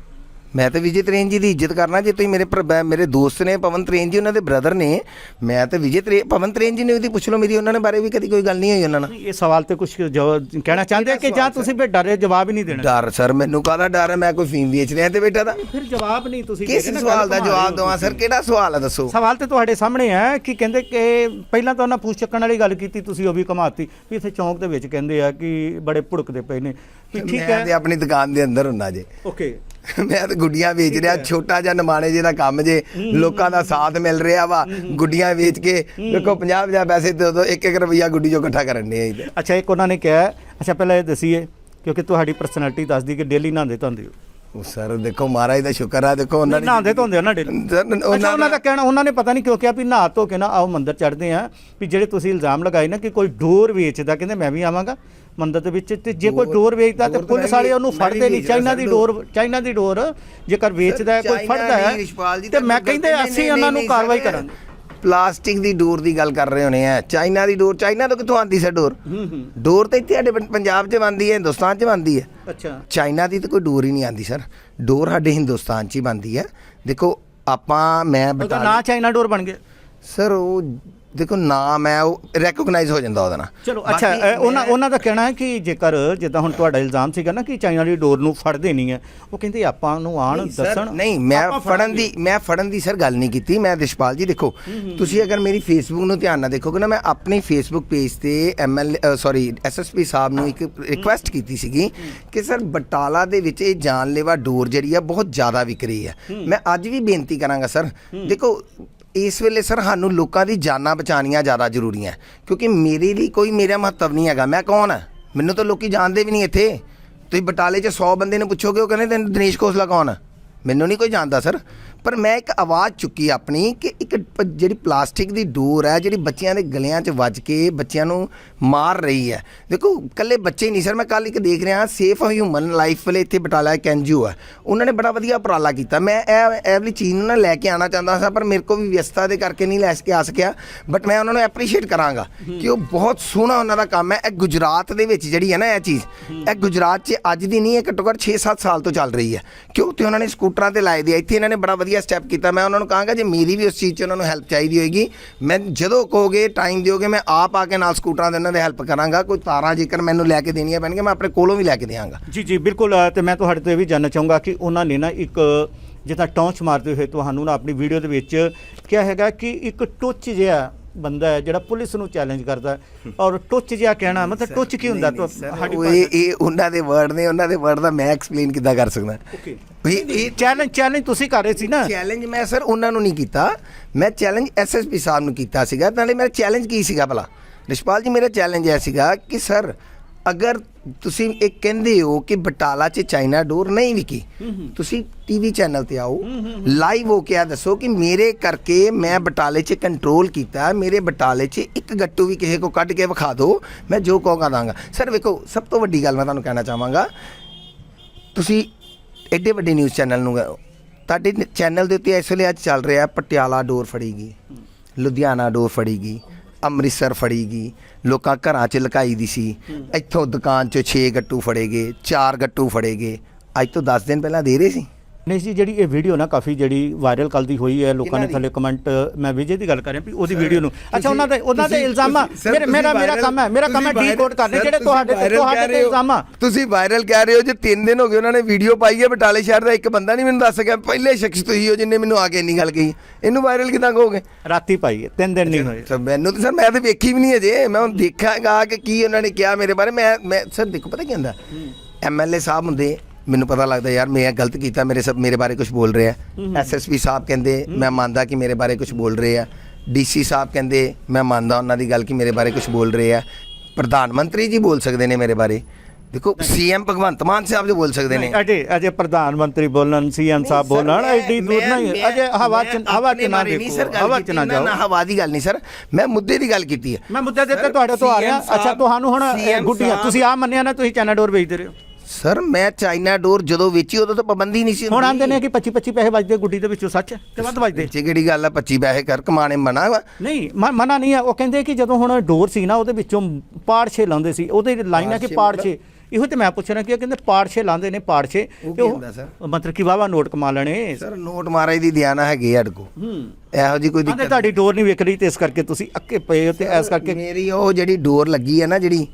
ਮੈਂ ਤਾਂ ਵਿਜੇ ਤਰੇਨ ਜੀ ਦੀ ਇੱਜ਼ਤ ਕਰਨਾ ਜੇ ਤੁਸੀਂ ਮੇਰੇ ਮੇਰੇ ਦੋਸਤ ਨੇ ਪਵਨ ਤਰੇਨ ਜੀ ਉਹਨਾਂ ਦੇ ਬ੍ਰਦਰ ਨੇ ਮੈਂ ਤਾਂ ਵਿਜੇ ਤਰੇ ਪਵਨ ਤਰੇਨ ਜੀ ਨੇ ਉਹਦੀ ਪੁੱਛ ਲਓ ਮੇਰੀ ਉਹਨਾਂ ਨੇ ਬਾਰੇ ਵੀ ਕਦੀ ਕੋਈ ਗੱਲ ਨਹੀਂ ਹੋਈ ਉਹਨਾਂ ਨਾਲ। ਇਹ ਸਵਾਲ ਤੇ ਕੁਝ ਕਹਿਣਾ ਚਾਹੁੰਦੇ ਆ ਕਿ ਜਾਂ ਤੁਸੀਂ ਵੀ ਡਰੇ ਜਵਾਬ ਹੀ ਨਹੀਂ ਦੇਣਾ? ਡਰ ਸਰ ਮੈਨੂੰ ਕਾਹਦਾ ਡਰ ਹੈ? ਮੈਂ ਕੋਈ ਫੀਮ ਵੇਚ ਰਿਹਾ ਤੇ ਬੇਟਾ ਦਾ। ਫਿਰ ਜਵਾਬ ਨਹੀਂ ਤੁਸੀਂ ਕਿਸ ਸਵਾਲ ਦਾ ਜਵਾਬ ਦਵਾਂ? ਸਰ ਕਿਹੜਾ ਸਵਾਲ ਹੈ ਦੱਸੋ? ਸਵਾਲ ਤੇ ਤੁਹਾਡੇ ਸਾਹਮਣੇ ਹੈ ਕਿ ਕਹਿੰਦੇ ਕਿ ਪਹਿਲਾਂ ਤਾਂ ਉਹਨਾਂ ਪੂਛ ਚੱਕਣ ਵਾਲੀ ਗੱਲ ਕੀਤੀ ਤੁਸੀਂ ਉਹ ਵੀ ਘਮਾਤੀ। ਵੀ ਇੱਥੇ ਚੌਂਕ ਦੇ ਵਿੱਚ ਕਹਿੰਦੇ ਆ ਕਿ ਬੜੇ ਭੁੜਕਦੇ ਪਏ ਨੇ। ਠੀਕ ਮੈਂ ਤੇ ਹੈ ਆਪਣੀ ਦੁਕਾਨ ਦੇ ਅੰਦਰ ਹੁੰਨਾ ਜੇ। ਓਕੇ। ਮੈਂ ਤਾਂ ਗੁੱਡੀਆਂ ਵੇਚ ਰਿਹਾ ਛੋਟਾ ਜਿਹਾ ਨਮਾਣੇ ਜਿਹਦਾ ਕੰਮ ਜੇ ਲੋਕਾਂ ਦਾ ਸਾਥ ਮਿਲ ਰਿਹਾ ਵਾ ਗੁੱਡੀਆਂ ਵੇਚ ਕੇ ਦੇਖੋ 50 50 ਪੈਸੇ ਦੇ ਦੋ 1 1 ਰੁਪਿਆ ਗੁੱਡੀ ਚੋਂ ਇਕੱਠਾ ਕਰਨ ਦੇ ਆਈ ਅੱਛਾ ਇੱਕ ਉਹਨਾਂ ਨੇ ਕਿਹਾ ਹੈ- ਅੱਛਾ ਪਹਿਲਾਂ ਇਹ ਦਸੀਏ ਕਿਉਂਕਿ ਤੁਹਾਡੀ ਪਰਸਨੈਲਿਟੀ ਦੱਸਦੀ ਕਿ ਡੇਲੀ ਨਹਾਉਂਦੇ ਧੋਂਦੇ ਹੋ। ਉਹ ਸਰ ਦੇਖੋ ਮਹਾਰਾਜ ਦਾ ਸ਼ੁਕਰ ਆ ਦੇਖੋ ਉਹਨਾਂ ਨਹਾਉਂਦੇ ਧੋਂਦੇ ਹੋ ਨਾ ਡੇਲੀ ਅੱਛਾ ਉਹਨਾਂ ਉਹਨਾਂ ਦਾ ਕਹਿਣਾ ਉਹਨਾਂ ਨੇ ਪਤਾ ਨਹੀਂ ਕਿਉਂ ਕਿਹਾ ਵੀ ਨਹਾ ਧੋ ਕੇ ਨਾ ਆਓ ਮੰਦਿਰ ਚੜ੍ਹਦੇ ਆ ਵੀ ਜਿਹੜੇ ਤੁਸੀਂ ਇਲਜ਼ਾਮ ਲਗਾਏ ਨਾ ਕਿ ਕੋਈ ਡੋਰ ਵੇਚਦਾ ਕਹਿੰਦੇ ਮੈਂ ਵੀ ਆਵਾਂਗਾ ਮੰਦਿਰ ਦੇ ਵਿੱਚ ਤੇ ਜੇ ਕੋਈ ਡੋਰ- ਵੇਚਦਾ ਤੇ ਪੁਲਿਸ ਵਾਲੇ ਉਹਨੂੰ ਫੜਦੇ ਨਹੀਂ ਚਾਈਨਾ ਦੀ ਡੋਰ। ਚਾਈਨਾ ਦੀ ਡੋਰ ਜੇਕਰ ਵੇਚਦਾ ਹੈ ਕੋਈ ਫੜਦਾ ਹੈ ਤੇ ਮੈਂ ਕਹਿੰਦੇ ਅਸੀਂ ਉਹਨਾਂ ਨੂੰ ਕਾਰਵਾਈ ਕਰਾਂਗੇ ਪਲਾਸਟਿਕ ਦੀ ਡੋਰ ਦੀ ਗੱਲ ਕਰ ਰਹੇ ਹੋਣੇ ਆ। ਚਾਈਨਾ ਦੀ ਡੋਰ ਚਾਈਨਾ ਤੋਂ ਕਿੱਥੋਂ ਆਂਦੀ ਸਰ ਡੋਰ? ਹੂੰ ਹੂੰ। ਡੋਰ ਤਾਂ ਇੱਥੇ ਸਾਡੇ ਪੰ- ਪੰਜਾਬ 'ਚ ਬਣਦੀ ਹੈ ਹਿੰਦੁਸਤਾਨ 'ਚ ਬਣਦੀ ਹੈ। ਅੱਛਾ। ਚਾਈਨਾ ਦੀ ਤਾਂ ਕੋਈ ਡੋਰ ਹੀ ਨਹੀਂ ਆਂਦੀ ਸਰ। ਡੋਰ ਸਾਡੇ ਹਿੰਦੁਸਤਾਨ 'ਚ ਹੀ ਬਣਦੀ ਹੈ। ਦੇਖੋ ਆਪਾਂ ਮੈਂ ਉਹਦਾ ਬਤਾ ਨਾਂ ਚਾਈਨਾ ਡੋਰ ਬਣ ਗਿਆ ਸਰ ਉਹ ਦੇਖੋ ਨਾਮ ਹੈ ਉਹ ਰੈਕੋਗਨਾਈਜ਼ ਹੋ ਜਾਂਦਾ ਉਹਦਾ ਨਾਲ। ਚਲੋ ਅੱਛਾ ਬਾਕੀ ਅ, ਉਹਨਾਂ ਮੈਂ- ਉਹਨਾਂ ਦਾ ਕਹਿਣਾ ਹੈ ਕਿ ਜੇਕਰ ਜਿੱਦਾਂ ਹੁਣ ਤੁਹਾਡਾ ਇਲਜ਼ਾਮ ਸੀਗਾ ਨਾ ਕਿ ਚਾਈਨਾ ਦੀ ਡੋਰ ਨੂੰ ਫੜਦੇ ਨਹੀਂ ਹੈ ਉਹ ਕਹਿੰਦੇ ਆਪਾਂ ਨੂੰ ਆਣ ਨਹੀਂ ਸਰ, ਦੱਸਣ ਨਹੀਂ ਮੈਂ ਆਪਾਂ ਫੜਨ ਫੜਾਂਗੇ। ਦੀ ਮੈਂ ਫੜਨ ਦੀ ਸਰ ਗੱਲ ਨਹੀਂ ਕੀਤੀ ਮੈਂ ਦਿਸ਼ਪਾਲ ਜੀ ਦੇਖੋ ਤੁਸੀਂ ਅਗਰ ਮੇਰੀ ਫੇਸਬੁੱਕ ਨੂੰ ਧਿਆਨ ਨਾਲ ਦੇਖੋਗੇ ਨਾ ਮੈਂ ਆਪਣੇ ਫੇਸਬੁੱਕ ਪੇਜ ਤੇ ਐਮਐਲ ਸੌਰੀ ਐਸਐਸਪੀ ਸਾਹਿਬ ਨੂੰ ਇੱਕ ਰਿਕੁਐਸਟ ਕੀਤੀ ਸੀਗੀ ਕਿ ਸਰ ਬਟਾਲਾ ਦੇ ਵਿੱਚ ਇਹ ਜਾਨਲੇਵਾ ਡੋਰ ਜਿਹੜੀ ਆ ਬਹੁਤ ਜ਼ਿਆਦਾ ਵਿਕ ਰਹੀ ਹੈ। ਮੈਂ ਅੱਜ ਵੀ ਬੇਨਤੀ ਕਰਾਂਗਾ ਸਰ ਦੇਖੋ ਇਸ ਵੇਲੇ ਸਰ ਸਾਨੂੰ ਲੋਕਾਂ ਦੀ ਜਾਨਾਂ ਬਚਾਉਣੀਆਂ ਜ਼ਿਆਦਾ ਜ਼ਰੂਰੀ ਹੈ, ਕਿਉਂਕਿ ਮੇਰੇ ਲਈ ਕੋਈ ਮੇਰਾ ਮਹੱਤਵ ਨਹੀਂ ਹੈਗਾ। ਮੈਂ ਕੌਣ ਹਾਂ ਮੈਨੂੰ ਤਾਂ ਲੋਕੀ ਜਾਣਦੇ ਵੀ ਨਹੀਂ ਇੱਥੇ। ਤੁਸੀਂ ਬਟਾਲੇ 'ਚ 100 ਬੰਦੇ ਨੂੰ ਪੁੱਛੋਗੇ, ਉਹ ਕਹਿੰਦੇ ਤੈਨੂੰ ਦਿਨੇਸ਼ ਖੋਸਲਾ ਕੌਣ ਹੈ ਮੈਨੂੰ ਨਹੀਂ ਕੋਈ ਜਾਣਦਾ ਸਰ। ਪਰ ਮੈਂ ਇੱਕ ਆਵਾਜ਼ ਚੁੱਕੀ ਆਪਣੀ ਕਿ ਇੱਕ ਪ- ਜਿਹੜੀ ਪਲਾਸਟਿਕ ਦੀ ਡੋਰ ਹੈ, ਜਿਹੜੀ ਬੱਚਿਆਂ ਦੇ ਗਲਿਆਂ 'ਚ ਵੱਜ ਕੇ ਬੱਚਿਆਂ ਨੂੰ ਮਾਰ ਰਹੀ ਹੈ। ਦੇਖੋ ਕੱਲੇ ਬੱਚੇ ਨਹੀਂ ਸਰ, ਮੈਂ ਕੱਲ ਇੱਕ ਦੇਖ ਰਿਹਾ ਸੇਫ ਹਿਊਮਨ ਲਾਈਫ ਵਾਲੇ ਇੱਥੇ ਬਟਾਲਾ ਇੱਕ ਐਨਜੀਓ ਹੈ ਉਹਨਾਂ ਨੇ ਬੜਾ ਵਧੀਆ ਉਪਰਾਲਾ ਕੀਤਾ। ਮੈਂ ਇਹ ਇਹ ਵਾਲੀ ਚੀਜ਼ ਨੂੰ ਨਾ ਲੈ ਕੇ ਆਣਾ ਚਾਹੁੰਦਾ ਸੀ, ਪਰ ਮੇਰੇ ਕੋ ਵੀ ਵਿਅਸਤਾ ਦੇ ਕਰਕੇ ਨਹੀਂ ਲੈ ਕੇ ਆ ਸਕਿਆ। ਬਟ ਮੈਂ ਉਹਨਾਂ ਨੂੰ ਐਪਰੀਸ਼ੀਏਟ ਕਰਾਂਗਾ ਕਿ ਉਹ ਬਹੁਤ ਸੋਹਣਾ ਉਹਨਾਂ ਦਾ ਕੰਮ ਹੈ। ਇਹ ਗੁਜਰਾਤ ਦੇ ਵਿੱਚ ਜਿਹੜੀ ਹੈ ਨਾ ਇਹ ਚੀਜ਼, ਇਹ ਗੁਜਰਾਤ 'ਚ ਅੱਜ ਦੀ ਨਹੀਂ, ਇਹ ਘੱਟੋ ਘੱਟ 6-7 ਸਾਲ ਤੋਂ ਚੱਲ ਰਹੀ ਹੈ। ਕਿਉਂ? ਤੇ ਉਹਨਾਂ ਨੇ ਸਕੂਟਰਾਂ ਤੇ ਲਾਏ ਦੇ ਇੱਥੇ ਇਹਨਾਂ ਨੇ ਬੜਾ ਵਧੀਆ ਸਟੈਪ ਕੀਤਾ। ਮੈਂ ਉਹਨਾਂ ਨੂੰ ਕਹਾਂਗਾ ਜੇ ਮੇਰੀ ਵੀ ਉਸ ਚੀਜ਼ 'ਚ ਉਹਨਾਂ ਨੂੰ ਹੈਲਪ ਚਾਹੀਦੀ ਹੋਏਗੀ ਮੈਂ ਜਦੋਂ ਕਹੋਗੇ ਟਾਈਮ ਦਿਓਗੇ ਮੈਂ ਆਪ ਆ ਕੇ ਨਾਲ ਸਕੂਟਰਾਂ ਦੇ ਉਹਨਾਂ ਦੇ ਹੈਲਪ ਕਰਾਂਗਾ। ਕੋਈ ਤਾਰਾਂ ਜੇਕਰ ਮੈਨੂੰ ਲੈ ਕੇ ਦੇਣੀਆਂ ਪੈਣਗੀਆਂ ਮੈਂ ਆਪਣੇ ਕੋਲੋਂ ਵੀ ਲੈ ਕੇ ਦੇਵਾਂਗਾ ਜੀ ਜੀ ਬਿਲਕੁਲ ਅ, ਤੇ ਮੈਂ ਤੁਹਾਡੇ ਤੋਂ ਇਹ ਵੀ ਜਾਣਨਾ ਚਾਹੂੰਗਾ ਕਿ ਉਹਨਾਂ ਨੇ ਨਾ ਇੱਕ ਜਿੱਦਾਂ ਟੌਂਚ ਮਾਰਦੇ ਹੋਏ ਤੁਹਾਨੂੰ ਨਾ ਆਪਣੀ ਵੀਡੀਓ ਦੇ ਵਿੱਚ ਕਿਹਾ ਹੈਗਾ ਕਿ ਇੱਕ ਟੁੱਚ ਜਿਹਾ ਬੰਦਾ ਹੈ ਜਿਹੜਾ ਪੁਲਿਸ ਨੂੰ ਚੈਲੰਜ ਕਰਦਾ ਔਰ ਟੁੱਚ ਜਿਹਾ ਕਹਿਣਾ ਮਤਲਬ ਟੁੱਚ ਕੀ ਹੁੰਦਾ? ਤੁਹਾ- ਸਾਡੀ ਉਹ ਇਹ ਇਹ ਉਹਨਾਂ ਦੇ ਵਰਡ ਨੇ ਉਹਨਾਂ ਦੇ ਵਰਡ ਦਾ ਮੈਂ ਐਕਸਪਲੇਨ ਕਿੱਦਾਂ ਕਰ ਸਕਦਾ? ਓਕੇ ਇਹ ਇਹ ਚੈਲੰਜ ਚੈਲੰਜ ਤੁਸੀਂ ਕਰ ਰਹੇ ਸੀ ਨਾ। ਚੈਲੰਜ ਮੈਂ ਸਰ ਉਹਨਾਂ ਨੂੰ ਨਹੀਂ ਕੀਤਾ। ਮੈਂ ਚੈਲੰਜ ਐਸਐਸਪੀ ਸਾਹਿਬ ਨੂੰ ਕੀਤਾ ਸੀਗਾ। ਨਾਲੇ ਮੇਰਾ ਚੈਲੰਜ ਕੀ ਸੀਗਾ ਭਲਾ? ਰਿਸ਼ਪਾਲ ਜੀ ਮੇਰਾ ਚੈਲੰਜ ਇਹ ਸੀਗਾ ਕਿ ਸਰ ਅਗਰ ਤੁਸੀਂ ਇਹ ਕਹਿੰਦੇ ਹੋ ਕਿ ਬਟਾਲਾ 'ਚ ਚਾਈਨਾ ਡੋਰ ਨਹੀਂ ਵਿਕੀ ਤੁਸੀਂ ਟੀਵੀ ਚੈਨਲ ਤੇ ਆਓ। ਲਾਈਵ ਹੋ ਕੇ ਆ ਦੱਸੋ ਕਿ ਮੇਰੇ ਕਰਕੇ ਮੈਂ ਬਟਾਲੇ 'ਚ ਕੰਟਰੋਲ ਕੀਤਾ ਮੇਰੇ ਬਟਾਲੇ 'ਚ ਇੱਕ ਗੱਟੂ ਵੀ ਕਿਸੇ ਕੋ ਕੱਢ ਕੇ ਵਿਖਾ ਦਿਓ ਮੈਂ ਜੋ ਕਹੂੰਗਾ ਦਾਂਗਾ। ਸਰ ਵੇਖੋ ਸਭ ਤੋਂ ਵੱਡੀ ਗੱਲ ਮੈਂ ਤੁਹਾਨੂੰ ਕਹਿਣਾ ਚਾਹਾਂਗਾ ਤੁਸੀਂ ਐਡੇ ਵੱਡੇ ਨਿਊਜ਼ ਚੈਨਲ ਨੂੰ। ਤੁਹਾਡੇ ਚੈਨਲ ਦੇ ਉੱਤੇ ਇਸ ਵੇਲੇ ਅੱਜ ਚੱਲ ਰਿਹਾ ਪਟਿਆਲਾ ਡੋਰ ਫੜੀਗੀ ਲੁਧਿਆਣਾ ਡੋਰ ਫੜੀਗੀ ਅੰਮ੍ਰਿਤਸਰ ਫੜੀ ਗਈ। ਲੋਕਾਂ ਘਰਾਂ 'ਚ ਲੁਕਾਈ ਦੀ ਸੀ। ਇੱਥੋਂ ਦੁਕਾਨ 'ਚੋਂ 6 ਗੱਟੂ ਫੜੇ ਗਏ 4 ਗੱਟੂ ਫੜੇ ਗਏ। ਅੱਜ ਤੋਂ 10 ਦਿਨ ਪਹਿਲਾਂ ਦੇ ਰਹੇ ਸੀ? ਨਹੀਂ ਜੀ ਜਿਹੜੀ ਇਹ ਵੀਡੀਓ ਨਾ ਕਾਫੀ ਜਿਹੜੀ ਵਾਇਰਲ ਕੱਲ ਦੀ ਹੋਈ ਹੈ ਲੋਕਾਂ ਨੇ ਥੱਲੇ ਕਮੈਂਟ ਮੈਂ ਵਿਜੇ ਦੀ ਗੱਲ ਕਰ ਰਿਹਾ ਵੀ ਉਹਦੀ ਵੀਡੀਓ ਨੂੰ। ਅੱਛਾ ਉਹਨਾਂ ਦੇ ਉਹਨਾਂ ਦੇ ਇਲਜ਼ਾਮ ਮੇਰੇ ਮੇਰਾ ਕੰਮ ਹੈ ਮੇਰਾ ਕੰਮ ਹੈ ਡੀਕੋਡ ਕਰਨੇ ਜਿਹੜੇ ਤੁਹਾਡੇ ਤੇ ਤੁਹਾਡੇ ਤੇ। ਇਲਜ਼ਾਮ। ਤੁਸੀਂ ਵਾਇਰਲ ਕਹਿ ਰਹੇ ਹੋ ਜੇ 3 ਦਿਨ ਹੋ ਗਏ ਉਹਨਾਂ ਨੇ ਵੀਡੀਓ ਪਾਈ ਹੈ ਬਟਾਲੇ ਸ਼ਹਿਰ ਦਾ ਇੱਕ ਬੰਦਾ ਨਹੀਂ ਮੈਨੂੰ ਦੱਸ ਸਕਿਆ ਪਹਿਲੇ ਸ਼ਖਸ ਤੁਸੀਂ ਹੋ ਜਿੰਨੇ ਮੈਨੂੰ ਆ ਕੇ ਇੰਨੀ ਗੱਲ ਕਹੀ। ਇਹਨੂੰ ਵਾਇਰਲ ਕਿਦਾਂ ਕਹੋਗੇ? ਰਾਤੀ ਪਾਈ ਹੈ ਤਿੰਨ ਦਿਨ ਨਹੀਂ ਹੋਏ। ਸਰ ਮੈਨੂੰ ਤਾਂ ਸਰ ਮੈਂ ਤਾਂ ਵੇਖੀ ਵੀ ਨਹੀਂ ਅਜੇ। ਮੈਂ ਹੁਣ ਦੇਖਾਂਗਾ ਕਿ ਕੀ ਉਹਨਾਂ ਨੇ ਕਿਹਾ ਮੇਰੇ ਬਾਰੇ। ਮੈਂ ਮੈਂ ਸਰ ਦੇਖੋ ਪਤਾ ਕੀ ਹੁੰਦਾ? ਐਮਐਲਏ ਸਾਹਿਬ ਹੁੰਦੇ ਮੈਨੂੰ ਪਤਾ ਲੱਗਦਾ ਯਾਰ ਮੈਂ ਗਲਤ ਕੀਤਾ ਮੇਰੇ ਸਭ ਮੇਰੇ ਬਾਰੇ ਕੁਝ ਬੋਲ ਰਹੇ। ਆ ਐਸਐਸਪੀ ਸਾਹਿਬ ਕਹਿੰਦੇ ਮੈਂ ਮੰਨਦਾ ਕਿ ਮੇਰੇ ਬਾਰੇ ਕੁਝ ਬੋਲ ਰਹੇ ਆ। ਡੀਸੀ ਸਾਹਿਬ ਕਹਿੰਦੇ ਮੈਂ ਮੰਨਦਾ ਉਹਨਾਂ ਦੀ ਗੱਲ ਕਿ ਮੇਰੇ ਬਾਰੇ ਕੁਝ ਬੋਲ ਰਹੇ ਆ। ਪ੍ਰਧਾਨ ਮੰਤਰੀ ਜੀ ਬੋਲ ਸਕਦੇ ਨੇ ਮੇਰੇ ਬਾਰੇ। ਦੇਖੋ ਸੀਐਮ ਭਗਵੰਤ ਮਾਨ ਸਾਹਿਬ ਜੋ ਬੋਲ ਸਕਦੇ ਨੇ। ਅਜੇ ਅਜੇ ਪ੍ਰਧਾਨ ਮੰਤਰੀ ਬੋਲਣ ਸੀਐਮ ਸਾਹਿਬ ਬੋਲਣ ਐਡੀ ਦੂਰ ਨਹੀਂ। ਅਜੇ ਹਵਾ ਚ ਹਵਾ ਚ ਨਾ ਦੇਖੋ ਹਵਾ ਚ ਨਾ ਜਾਓ। ਹਵਾ ਦੀ ਗੱਲ ਨਹੀਂ ਸਰ। ਮੈਂ ਮੁੱਦੇ ਦੀ ਗੱਲ ਕੀਤੀ ਹੈ। ਮੈਂ ਮੁੱਦੇ ਦੇ ਤੇ ਤੁਹਾਡੇ ਤੋਂ ਆ ਰਿਹਾ। ਅੱਛਾ ਤੁਹਾਨੂੰ ਹੁਣ ਗੁੱਡੀਆਂ ਤੁਸੀਂ ਆ ਮੰਨਿਆ ਨਾ ਤੁਸੀਂ ਚਾਈਨਾ ਡੋਰ ਵੇਚਦੇ ਰਹੇ ਹੋ। ਸਰ ਮੈਂ ਚਾਈਨਾ ਡੋਰ ਜਦੋਂ ਵੇਚੀ ਉਦੋਂ ਤਾਂ ਪਾਬੰਦੀ ਨਹੀਂ ਸੀ ਹੁਣ ਆਂਦੇ ਨੇ ਕਿ 25 25 ਪੈਸੇ ਵੱਜਦੇ ਗੁੱਡੀ ਦੇ ਵਿੱਚੋਂ ਸੱਚ? ਕਿ ਵੱਧ ਵੱਜਦੇ। ਵਿੱਚ ਕਿਹੜੀ ਗੱਲ ਆ 25 ਪੈਸੇ ਕਰ ਕਮਾਣੇ ਮਨਾ ਵਾ। ਨਹੀਂ ਮ- ਮਨਾ ਨਹੀਂ ਹੈ ਉਹ ਕਹਿੰਦੇ ਕਿ ਜਦੋਂ ਹੁਣ ਡੋਰ ਸੀ ਨਾ ਉਹਦੇ ਵਿੱਚੋਂ ਪਾੜਛੇ ਲਾਉਂਦੇ ਸੀ। ਉਹਦੇ ਲਾਈਨ ਹੈ ਕਿ ਪਾੜਛੇ ਪਾੜਛੇ? ਇਹੋ ਤੇ ਮੈਂ ਪੁੱਛ ਰਿਹਾ ਕਿ ਕਹਿੰਦੇ ਪਾੜਛੇ ਲਾਉਂਦੇ ਨੇ ਉਹ ਤੇ ਕੀ ਹੁੰਦਾ ਸਰ? ਮਤਲਬ ਕਿ ਵਾਵਾ ਨੋਟ ਕਮਾ ਲੈਣੇ। ਸਰ ਨੋਟ ਮਹਾਰਾਜ ਦੀ ਦਿਆਨਾ ਹੈਗੀ ਕੋ ਹੂੰ। ਇਹੋ ਜੀ ਕੋਈ ਦਿੱਕਤ ਤੁਹਾਡੀ ਡੋਰ ਨਹੀਂ ਵਿਕ ਰਹੀ ਤੇ ਇਸ ਕਰਕੇ ਤੁਸੀਂ ਅੱਕੇ ਪਏ ਹੋ ਤੇ ਇਸ ਕਰਕੇ ਮੇਰੀ ਉਹ ਜਿਹੜੀ ਡੋਰ ਲੱਗੀ ਹੈ ਨਾ ਜਿਹੜੀ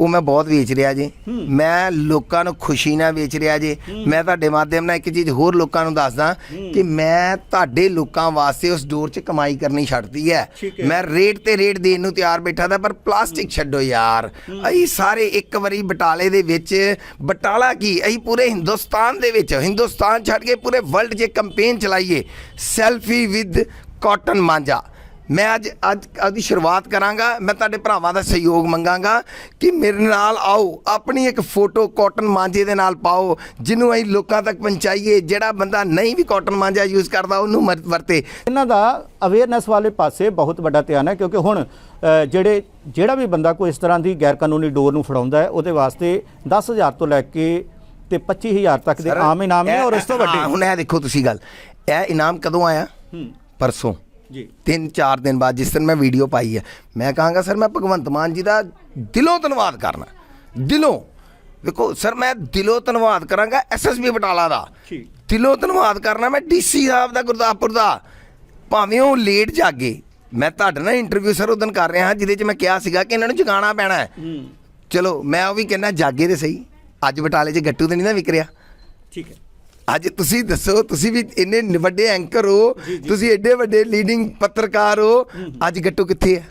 ਉਹ ਮੈਂ ਬਹੁਤ ਵੇਚ ਰਿਹਾ ਜੀ। ਮੈਂ ਲੋਕਾਂ ਨੂੰ ਖੁਸ਼ੀ ਨਾਲ ਵੇਚ ਰਿਹਾ ਜੀ। ਮੈਂ ਤੁਹਾਡੇ ਮਾਧਿਅਮ ਨਾਲ ਇੱਕ ਚੀਜ਼ ਹੋਰ ਲੋਕਾਂ ਨੂੰ ਦੱਸਦਾ ਕਿ ਮੈਂ ਤੁਹਾਡੇ ਲੋਕਾਂ ਵਾਸਤੇ ਉਸ ਡੋਰ 'ਚ ਕਮਾਈ ਕਰਨੀ ਛੱਡਤੀ ਹੈ। ਮੈਂ ਰੇਟ ਤੇ ਰੇਟ ਦੇਣ ਨੂੰ ਤਿਆਰ ਬੈਠਾ ਦਾ ਪਰ ਪਲਾਸਟਿਕ ਛੱਡੋ ਯਾਰ। ਅਸੀਂ ਸਾਰੇ ਇੱਕ ਵਾਰੀ ਬਟਾਲੇ ਦੇ ਵਿੱਚ ਬਟਾਲਾ ਕੀ? ਅਸੀਂ ਪੂਰੇ ਹਿੰਦੁਸਤਾਨ ਦੇ ਵਿੱਚ ਹਿੰਦੁਸਤਾਨ ਛੱਡ ਕੇ ਪੂਰੇ ਵਰਲਡ 'ਚ ਕੰਪੇਨ ਚਲਾਈਏ। ਸੈਲਫੀ ਵਿਦ ਕਾਟਨ ਮਾਂਜਾ। ਮੈਂ ਅੱਜ ਅੱਜ ਦੀ ਸ਼ੁਰੂਆਤ ਕਰਾਂਗਾ। ਮੈਂ ਤੁਹਾਡੇ ਭਰਾਵਾਂ ਦਾ ਸਹਿਯੋਗ ਮੰਗਾਂਗਾ ਕਿ ਮੇਰੇ ਨਾਲ ਆਓ ਆਪਣੀ ਇੱਕ ਫੋਟੋ ਕਾਟਨ ਮਾਂਜੇ ਦੇ ਨਾਲ ਪਾਓ ਜਿਹਨੂੰ ਅਸੀਂ ਲੋਕਾਂ ਤੱਕ ਪਹੁੰਚਾਈਏ। ਜਿਹੜਾ ਬੰਦਾ ਨਹੀਂ ਵੀ ਕਾਟਨ ਮਾਂਜਾ ਯੂਜ਼ ਕਰਦਾ ਉਹਨੂੰ ਵਰਤੇ। ਇਹਨਾਂ ਦਾ ਅਵੇਅਰਨੈਸ ਵਾਲੇ ਪਾਸੇ ਬਹੁਤ ਵੱਡਾ ਧਿਆਨ ਹੈ ਕਿਉਂਕਿ ਹੁਣ ਜਿਹੜੇ ਜਿਹੜਾ ਵੀ ਬੰਦਾ ਕੋਈ ਇਸ ਤਰ੍ਹਾਂ ਦੀ ਗੈਰ ਕਾਨੂੰਨੀ ਡੋਰ ਨੂੰ ਫੜਾਉਂਦਾ ਹੈ ਉਹਦੇ ਵਾਸਤੇ 10000 ਤੋਂ ਲੈ ਕੇ ਤੇ 25000 ਤੱਕ ਦੇ ਆਮ ਇਨਾਮ ਨੇ ਇਹ- ਔਰ ਇਸ ਤੋਂ ਹਾਂ, ਵੱਡੇ। ਹੁਣ ਇਹ ਦੇਖੋ ਤੁਸੀਂ ਗੱਲ। ਇਹ ਇਨਾਮ ਕਦੋਂ ਆਇਆ? ਹੂੰ। ਪਰਸੋਂ। ਜੀ। ਤਿੰਨ ਚਾਰ ਦਿਨ ਬਾਅਦ ਜਿਸ ਦਿਨ ਮੈਂ ਵੀਡੀਓ ਪਾਈ ਹੈ ਮੈਂ ਕਹਾਂਗਾ ਸਰ ਮੈਂ ਭਗਵੰਤ ਮਾਨ ਜੀ ਦਾ ਦਿਲੋਂ ਧੰਨਵਾਦ ਕਰਨਾ। ਦਿਲੋਂ। ਦੇਖੋ ਸਰ ਮੈਂ ਦਿਲੋਂ ਧੰਨਵਾਦ ਕਰਾਂਗਾ ਐਸਐਸਪੀ ਬਟਾਲਾ ਦਾ। ਠੀਕ ਦਿਲੋਂ ਧੰਨਵਾਦ ਕਰਨਾ ਮੈਂ ਡੀਸੀ ਸਾਹਿਬ ਦਾ ਗੁਰਦਾਸਪੁਰ ਦਾ। ਭਾਵੇਂ ਉਹ ਲੇਟ ਜਾਗੇ। ਮੈਂ ਤੁਹਾਡੇ ਨਾਲ ਇੰਟਰਵਿਊ ਸਰ ਉਦੋਂ ਕਰ ਰਿਹਾ ਹਾਂ ਜਿਹਦੇ 'ਚ ਮੈਂ ਕਿਹਾ ਸੀਗਾ ਕਿ ਇਹਨਾਂ ਨੂੰ ਜਗਾਉਣਾ ਪੈਣਾ ਹੈ। ਹੂੰ। ਚਲੋ ਮੈਂ ਉਹ ਵੀ ਕਹਿੰਦਾ ਜਾਗੇ ਤੇ ਸਹੀ। ਅੱਜ ਬਟਾਲੇ 'ਚ ਗੱਟੂ ਤੇ ਨਹੀਂ ਨਾ ਵਿਕ ਰਿਹਾ। ਠੀਕ ਹੈ। ਅੱਜ ਤੁਸੀਂ ਦੱਸੋ ਤੁਸੀਂ ਵੀ ਇੰਨੇ ਵੱਡੇ ਐਂਕਰ ਹੋ ਤੁਸੀਂ ਐਡੇ ਵੱਡੇ ਲੀਡਿੰਗ ਪੱਤਰਕਾਰ ਹੋ। ਅੱਜ ਗੱਟੂ ਕਿੱਥੇ ਹੈ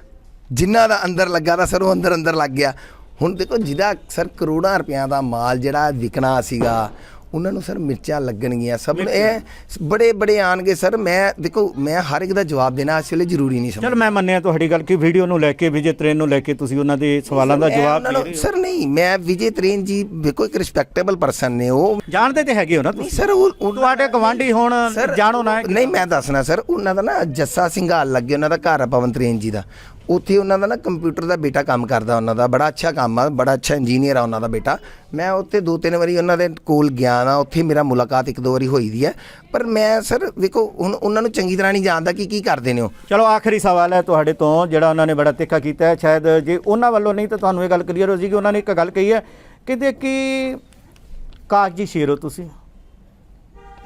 ਜਿਨ੍ਹਾਂ ਦਾ ਅੰਦਰ ਲੱਗਾ ਤਾਂ ਸਰ ਉਹ ਅੰਦਰ ਅੰਦਰ ਲੱਗ ਗਿਆ। ਹੁਣ ਦੇਖੋ ਜਿਹਦਾ ਸਰ ਕਰੋੜਾਂ ਰੁਪਿਆਂ ਦਾ ਮਾਲ ਜਿਹੜਾ ਵਿਕਣਾ ਸੀਗਾ ਉਹਨਾਂ ਨੂੰ ਸਰ ਮਿਰਚਾਂ ਲੱਗਣਗੀਆਂ। ਸਭ ਨੂੰ ਇਹ ਬੜੇ ਬੜੇ ਆਣਗੇ ਸਰ। ਮੈਂ ਦੇਖੋ ਮੈਂ ਹਰ ਇੱਕ ਦਾ ਜਵਾਬ ਦੇਣਾ ਇਸ ਵੇਲੇ ਜ਼ਰੂਰੀ ਨਹੀਂ ਚਲ ਸਮਝਦਾ ਮੈਂ ਮੰਨਿਆ ਤੁਹਾਡੀ ਗੱਲ ਕਿ ਵੀਡੀਓ ਨੂੰ ਲੈ ਕੇ ਵਿਜੇ ਟ੍ਰੇਨ ਨੂੰ ਲੈ ਕੇ ਤੁਸੀਂ ਉਹਨਾਂ ਦੇ ਸਵਾਲਾਂ ਦਾ ਜਵਾਬ ਦੇ ਨੂੰ- ਰਹੇ ਹੋ। ਸਰ ਨਹੀਂ ਮੈਂ ਵਿਜੇ ਤ੍ਰੇਨ ਜੀ ਦੇਖੋ ਇੱਕ ਰਿਸਪੈਕਟੇਬਲ ਪਰਸਨ ਨੇ ਉਹ ਜਾਣਦੇ ਤੇ ਹੈਗੇ ਹੋ ਨਾ ਤੁਸੀਂ। ਸਰ ਉਹ ਤੁਹਾਡੇ ਗਵਾਂਢੀ ਹੁਣ ਜਾਣੋ ਨਾ ਨਹੀਂ ਮੈਂ ਦੱਸਣਾ ਸਰ ਉਹਨਾਂ ਦਾ ਨਾ ਜੱਸਾ ਸਿੰਘਾਲ ਲੱਗੇ ਉਹਨਾਂ ਦਾ ਘਰ ਆ ਪਵਨ ਤ੍ਰੇਨ ਜੀ ਦਾ। ਉੱਥੇ ਉਹਨਾਂ ਦਾ ਨਾ ਕੰਪਿਊਟਰ ਦਾ ਬੇਟਾ ਕੰਮ ਕਰਦਾ ਉਹਨਾਂ ਦਾ, ਬੜਾ ਅੱਛਾ ਕੰਮ ਆ, ਬੜਾ ਅੱਛਾ ਇੰਜੀਨੀਅਰ ਆ ਉਹਨਾਂ ਦਾ ਬੇਟਾ। ਮੈਂ ਉੱਥੇ ਦੋ ਤਿੰਨ ਵਾਰੀ ਉਹਨਾਂ ਦੇ ਕੋਲ ਗਿਆ ਨਾ, ਉੱਥੇ ਮੇਰਾ ਮੁਲਾਕਾਤ ਇੱਕ ਦੋ ਵਾਰੀ ਹੋਈ ਦੀ ਹੈ। ਪਰ ਮੈਂ ਸਰ, ਵੇਖੋ, ਹੁਣ ਉਹਨਾਂ ਨੂੰ ਚੰਗੀ ਤਰ੍ਹਾਂ ਨਹੀਂ ਜਾਣਦਾ ਕਿ ਕੀ ਕਰਦੇ ਨੇ ਉਹ। ਚਲੋ, ਆਖਰੀ ਸਵਾਲ ਹੈ ਤੁਹਾਡੇ ਤੋਂ, ਜਿਹੜਾ ਉਹਨਾਂ ਨੇ ਬੜਾ ਤਿੱਖਾ ਕੀਤਾ ਹੈ। ਸ਼ਾਇਦ ਜੇ ਉਹਨਾਂ ਵੱਲੋਂ ਨਹੀਂ ਤਾਂ ਤੁਹਾਨੂੰ ਇਹ ਗੱਲ ਕਲੀਅਰ ਹੋ ਜਾਏਗੀ ਉਹਨਾਂ ਨੇ ਇੱਕ ਗੱਲ ਕਹੀ ਹੈ ਕਿ ਕਿ ਕਾਗਜੀ ਸ਼ੇਰ ਹੋ ਤੁਸੀਂ।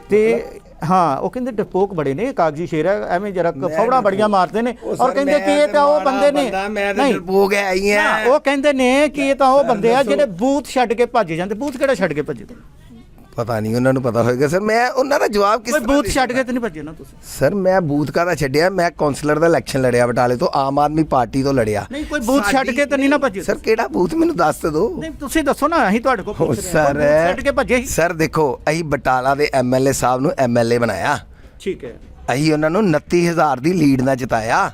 ਤੇ ਹਾਂ ਉਹ ਕਹਿੰਦੇ ਡਰਪੋਕ ਬੜੇ ਨੇ ਕਾਗਜੀ ਸ਼ੇਰ ਹੈ ਐਵੇਂ ਜਰਾ ਫੌੜਾ ਬੜੀਆਂ ਮਾਰਦੇ ਨੇ। ਔਰ ਕਹਿੰਦੇ ਕਿ ਇਹ ਤਾਂ ਉਹ ਬੰਦੇ ਨੇ ਮੈਂ ਤਾਂ ਡਰਪੋਕ ਹੈ ਆਈ ਹੈ ਉਹ ਕਹਿੰਦੇ ਨੇ ਕਿ ਇਹ ਤਾਂ ਉਹ ਬੰਦੇ ਆ ਜਿਹੜੇ ਬੂਥ ਛੱਡ ਕੇ ਭੱਜ ਜਾਂਦੇ। ਬੂਥ ਕਿਹੜਾ ਛੱਡ ਕੇ ਭੱਜਦੇ? ਪਤਾ ਨਹੀਂ ਉਹਨਾਂ ਨੂੰ ਪਤਾ ਹੋਏਗਾ। ਸਰ ਮੈਂ ਉਹਨਾਂ ਦਾ ਜਵਾਬ ਕਿਸ ਕੋਈ ਤਰ੍ਹਾਂ ਬੂਥ ਛੱਡ ਕੇ ਤਾਂ ਨਹੀਂ ਭੱਜੇ ਨਾ ਤੁਸੀਂ। ਸਰ ਮੈਂ ਬੂਥ ਕਾਹਦਾ ਛੱਡਿਆ? ਮੈਂ ਕਾਉਂਸਲਰ ਦਾ ਇਲੈਕਸ਼ਨ ਲੜਿਆ ਬਟਾਲੇ ਤੋਂ ਆਮ ਆਦਮੀ ਪਾਰਟੀ ਤੋਂ ਲੜਿਆ। ਨਹੀਂ ਕੋਈ ਬੂਥ ਛੱਡ ਕੇ ਤਾਂ ਨਹੀਂ ਨਾ ਭੱਜੇ ਸਰ ਕਿਹੜਾ ਬੂਥ? ਮੈਨੂੰ ਦੱਸ ਦਿਓ ਨਹੀਂ ਤੁਸੀਂ ਦੱਸੋ ਨਾ ਅਸੀਂ ਤੁਹਾਡੇ ਕੋਲ ਪੁੱਛ ਰਹੇ ਹਾਂ। ਸਰ ਛੱਡ ਕੇ ਭੱਜੇ ਸਰ ਦੇਖੋ ਅਸੀਂ ਬਟਾਲਾ ਦੇ ਐਮਐਲਏ ਸਾਹਿਬ ਨੂੰ ਐਮਐਲਏ ਬਣਾਇਆ। ਠੀਕ ਹੈ। ਅਸੀਂ ਉਹਨਾਂ ਨੂੰ 29000 ਦੀ ਲੀਡ ਨਾਲ ਜਿਤਾਇਆ।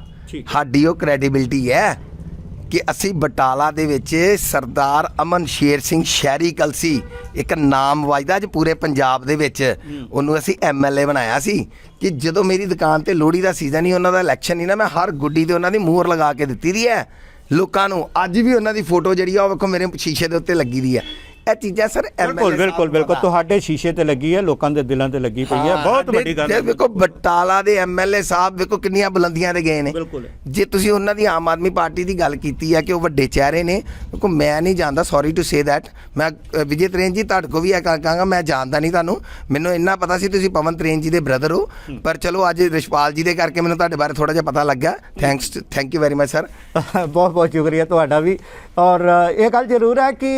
ਸਾਡੀ ਉਹ ਕ੍ਰੈਡੀਬਿਲਟੀ ਹੈ। ਕਿ ਅਸੀਂ ਬਟਾਲਾ ਦੇ ਵਿੱਚ ਸਰਦਾਰ ਅਮਨ ਸ਼ੇਰ ਸਿੰਘ ਸ਼ਹਿਰੀ ਕਲਸੀ ਇੱਕ ਨਾਮ ਵਜਦਾ ਅੱਜ ਪੂਰੇ ਪੰਜਾਬ ਦੇ ਵਿੱਚ। ਉਹਨੂੰ ਅਸੀਂ ਐਮਐਲਏ ਬਣਾਇਆ ਸੀ ਕਿ ਜਦੋਂ ਮੇਰੀ ਦੁਕਾਨ ਤੇ ਲੋਹੜੀ ਦਾ ਸੀਜ਼ਨ ਹੀ ਉਹਨਾਂ ਦਾ ਇਲੈਕਸ਼ਨ ਹੀ ਨਾ, ਮੈਂ ਹਰ ਗੁੱਡੀ ਤੇ ਉਹਨਾਂ ਦੀ ਮੋਹਰ ਲਗਾ ਕੇ ਦਿੱਤੀ ਦੀ ਹੈ। ਲੋਕਾਂ ਨੂੰ ਅੱਜ ਵੀ ਉਹਨਾਂ ਦੀ ਫੋਟੋ ਜਿਹੜੀ ਆ ਉਹ ਵੇਖੋ ਮੇਰੇ ਸ਼ੀਸ਼ੇ ਦੇ ਉੱਤੇ ਲੱਗੀ ਦੀ ਹੈ। ਇਹ ਚੀਜ਼ਾਂ ਸਰ ਬਿਲਕੁਲ ਬਿਲਕੁਲ ਬਿਲਕੁਲ। ਤੁਹਾਡੇ ਸ਼ੀਸ਼ੇ ਤੇ ਲੱਗੀ ਹੈ ਲੋਕਾਂ ਦੇ ਦਿਲਾਂ ਤੇ ਲੱਗੀ ਪਈ ਹੈ। ਬਹੁਤ ਵੱਡੀ ਗੱਲ ਹੈ। ਵੇਖੋ ਬਟਾਲਾ ਦੇ ਐਮਐਲਏ ਸਾਹਿਬ ਵੇਖੋ ਕਿੰਨੀਆਂ ਬੁਲੰਦੀਆਂ ਤੇ ਗਏ ਨੇ। ਬਿਲਕੁਲ। ਜੇ ਤੁਸੀਂ ਉਹਨਾਂ ਦੀ ਆਮ ਆਦਮੀ ਪਾਰਟੀ ਦੀ ਗੱਲ ਕੀਤੀ ਹੈ ਕਿ ਉਹ ਵੱਡੇ ਚਿਹਰੇ ਨੇ ਵੇਖੋ ਮੈਂ ਨਹੀਂ ਜਾਣਦਾ ਸੌਰੀ ਟੂ ਸੇ ਥੈਟ ਮੈਂ ਵਿਜੇ ਤ੍ਰੇਨ ਜੀ ਤੁਹਾਡੇ ਕੋ ਵੀ ਇਹ ਕਹਾਂਗਾ ਮੈਂ ਜਾਣਦਾ ਨਹੀਂ ਤੁਹਾਨੂੰ। ਮੈਨੂੰ ਇੰਨਾ ਪਤਾ ਸੀ ਤੁਸੀਂ ਪਵਨ ਤ੍ਰੇਨ ਜੀ ਦੇ ਬ੍ਰਦਰ ਹੋ। ਪਰ ਚਲੋ ਅੱਜ ਰਿਸ਼ਪਾਲ ਜੀ ਦੇ ਕਰਕੇ ਮੈਨੂੰ ਤੁਹਾਡੇ ਬਾਰੇ ਥੋੜਾ ਜਿਹਾ ਪਤਾ ਲੱਗਾ thanks thank you very much sir ਬਹੁਤ ਬਹੁਤ ਸ਼ੁਕਰੀਆ ਤੁਹਾਡਾ ਵੀ। ਔਰ ਇਹ ਗੱਲ ਜ਼ਰੂਰ ਹੈ ਕਿ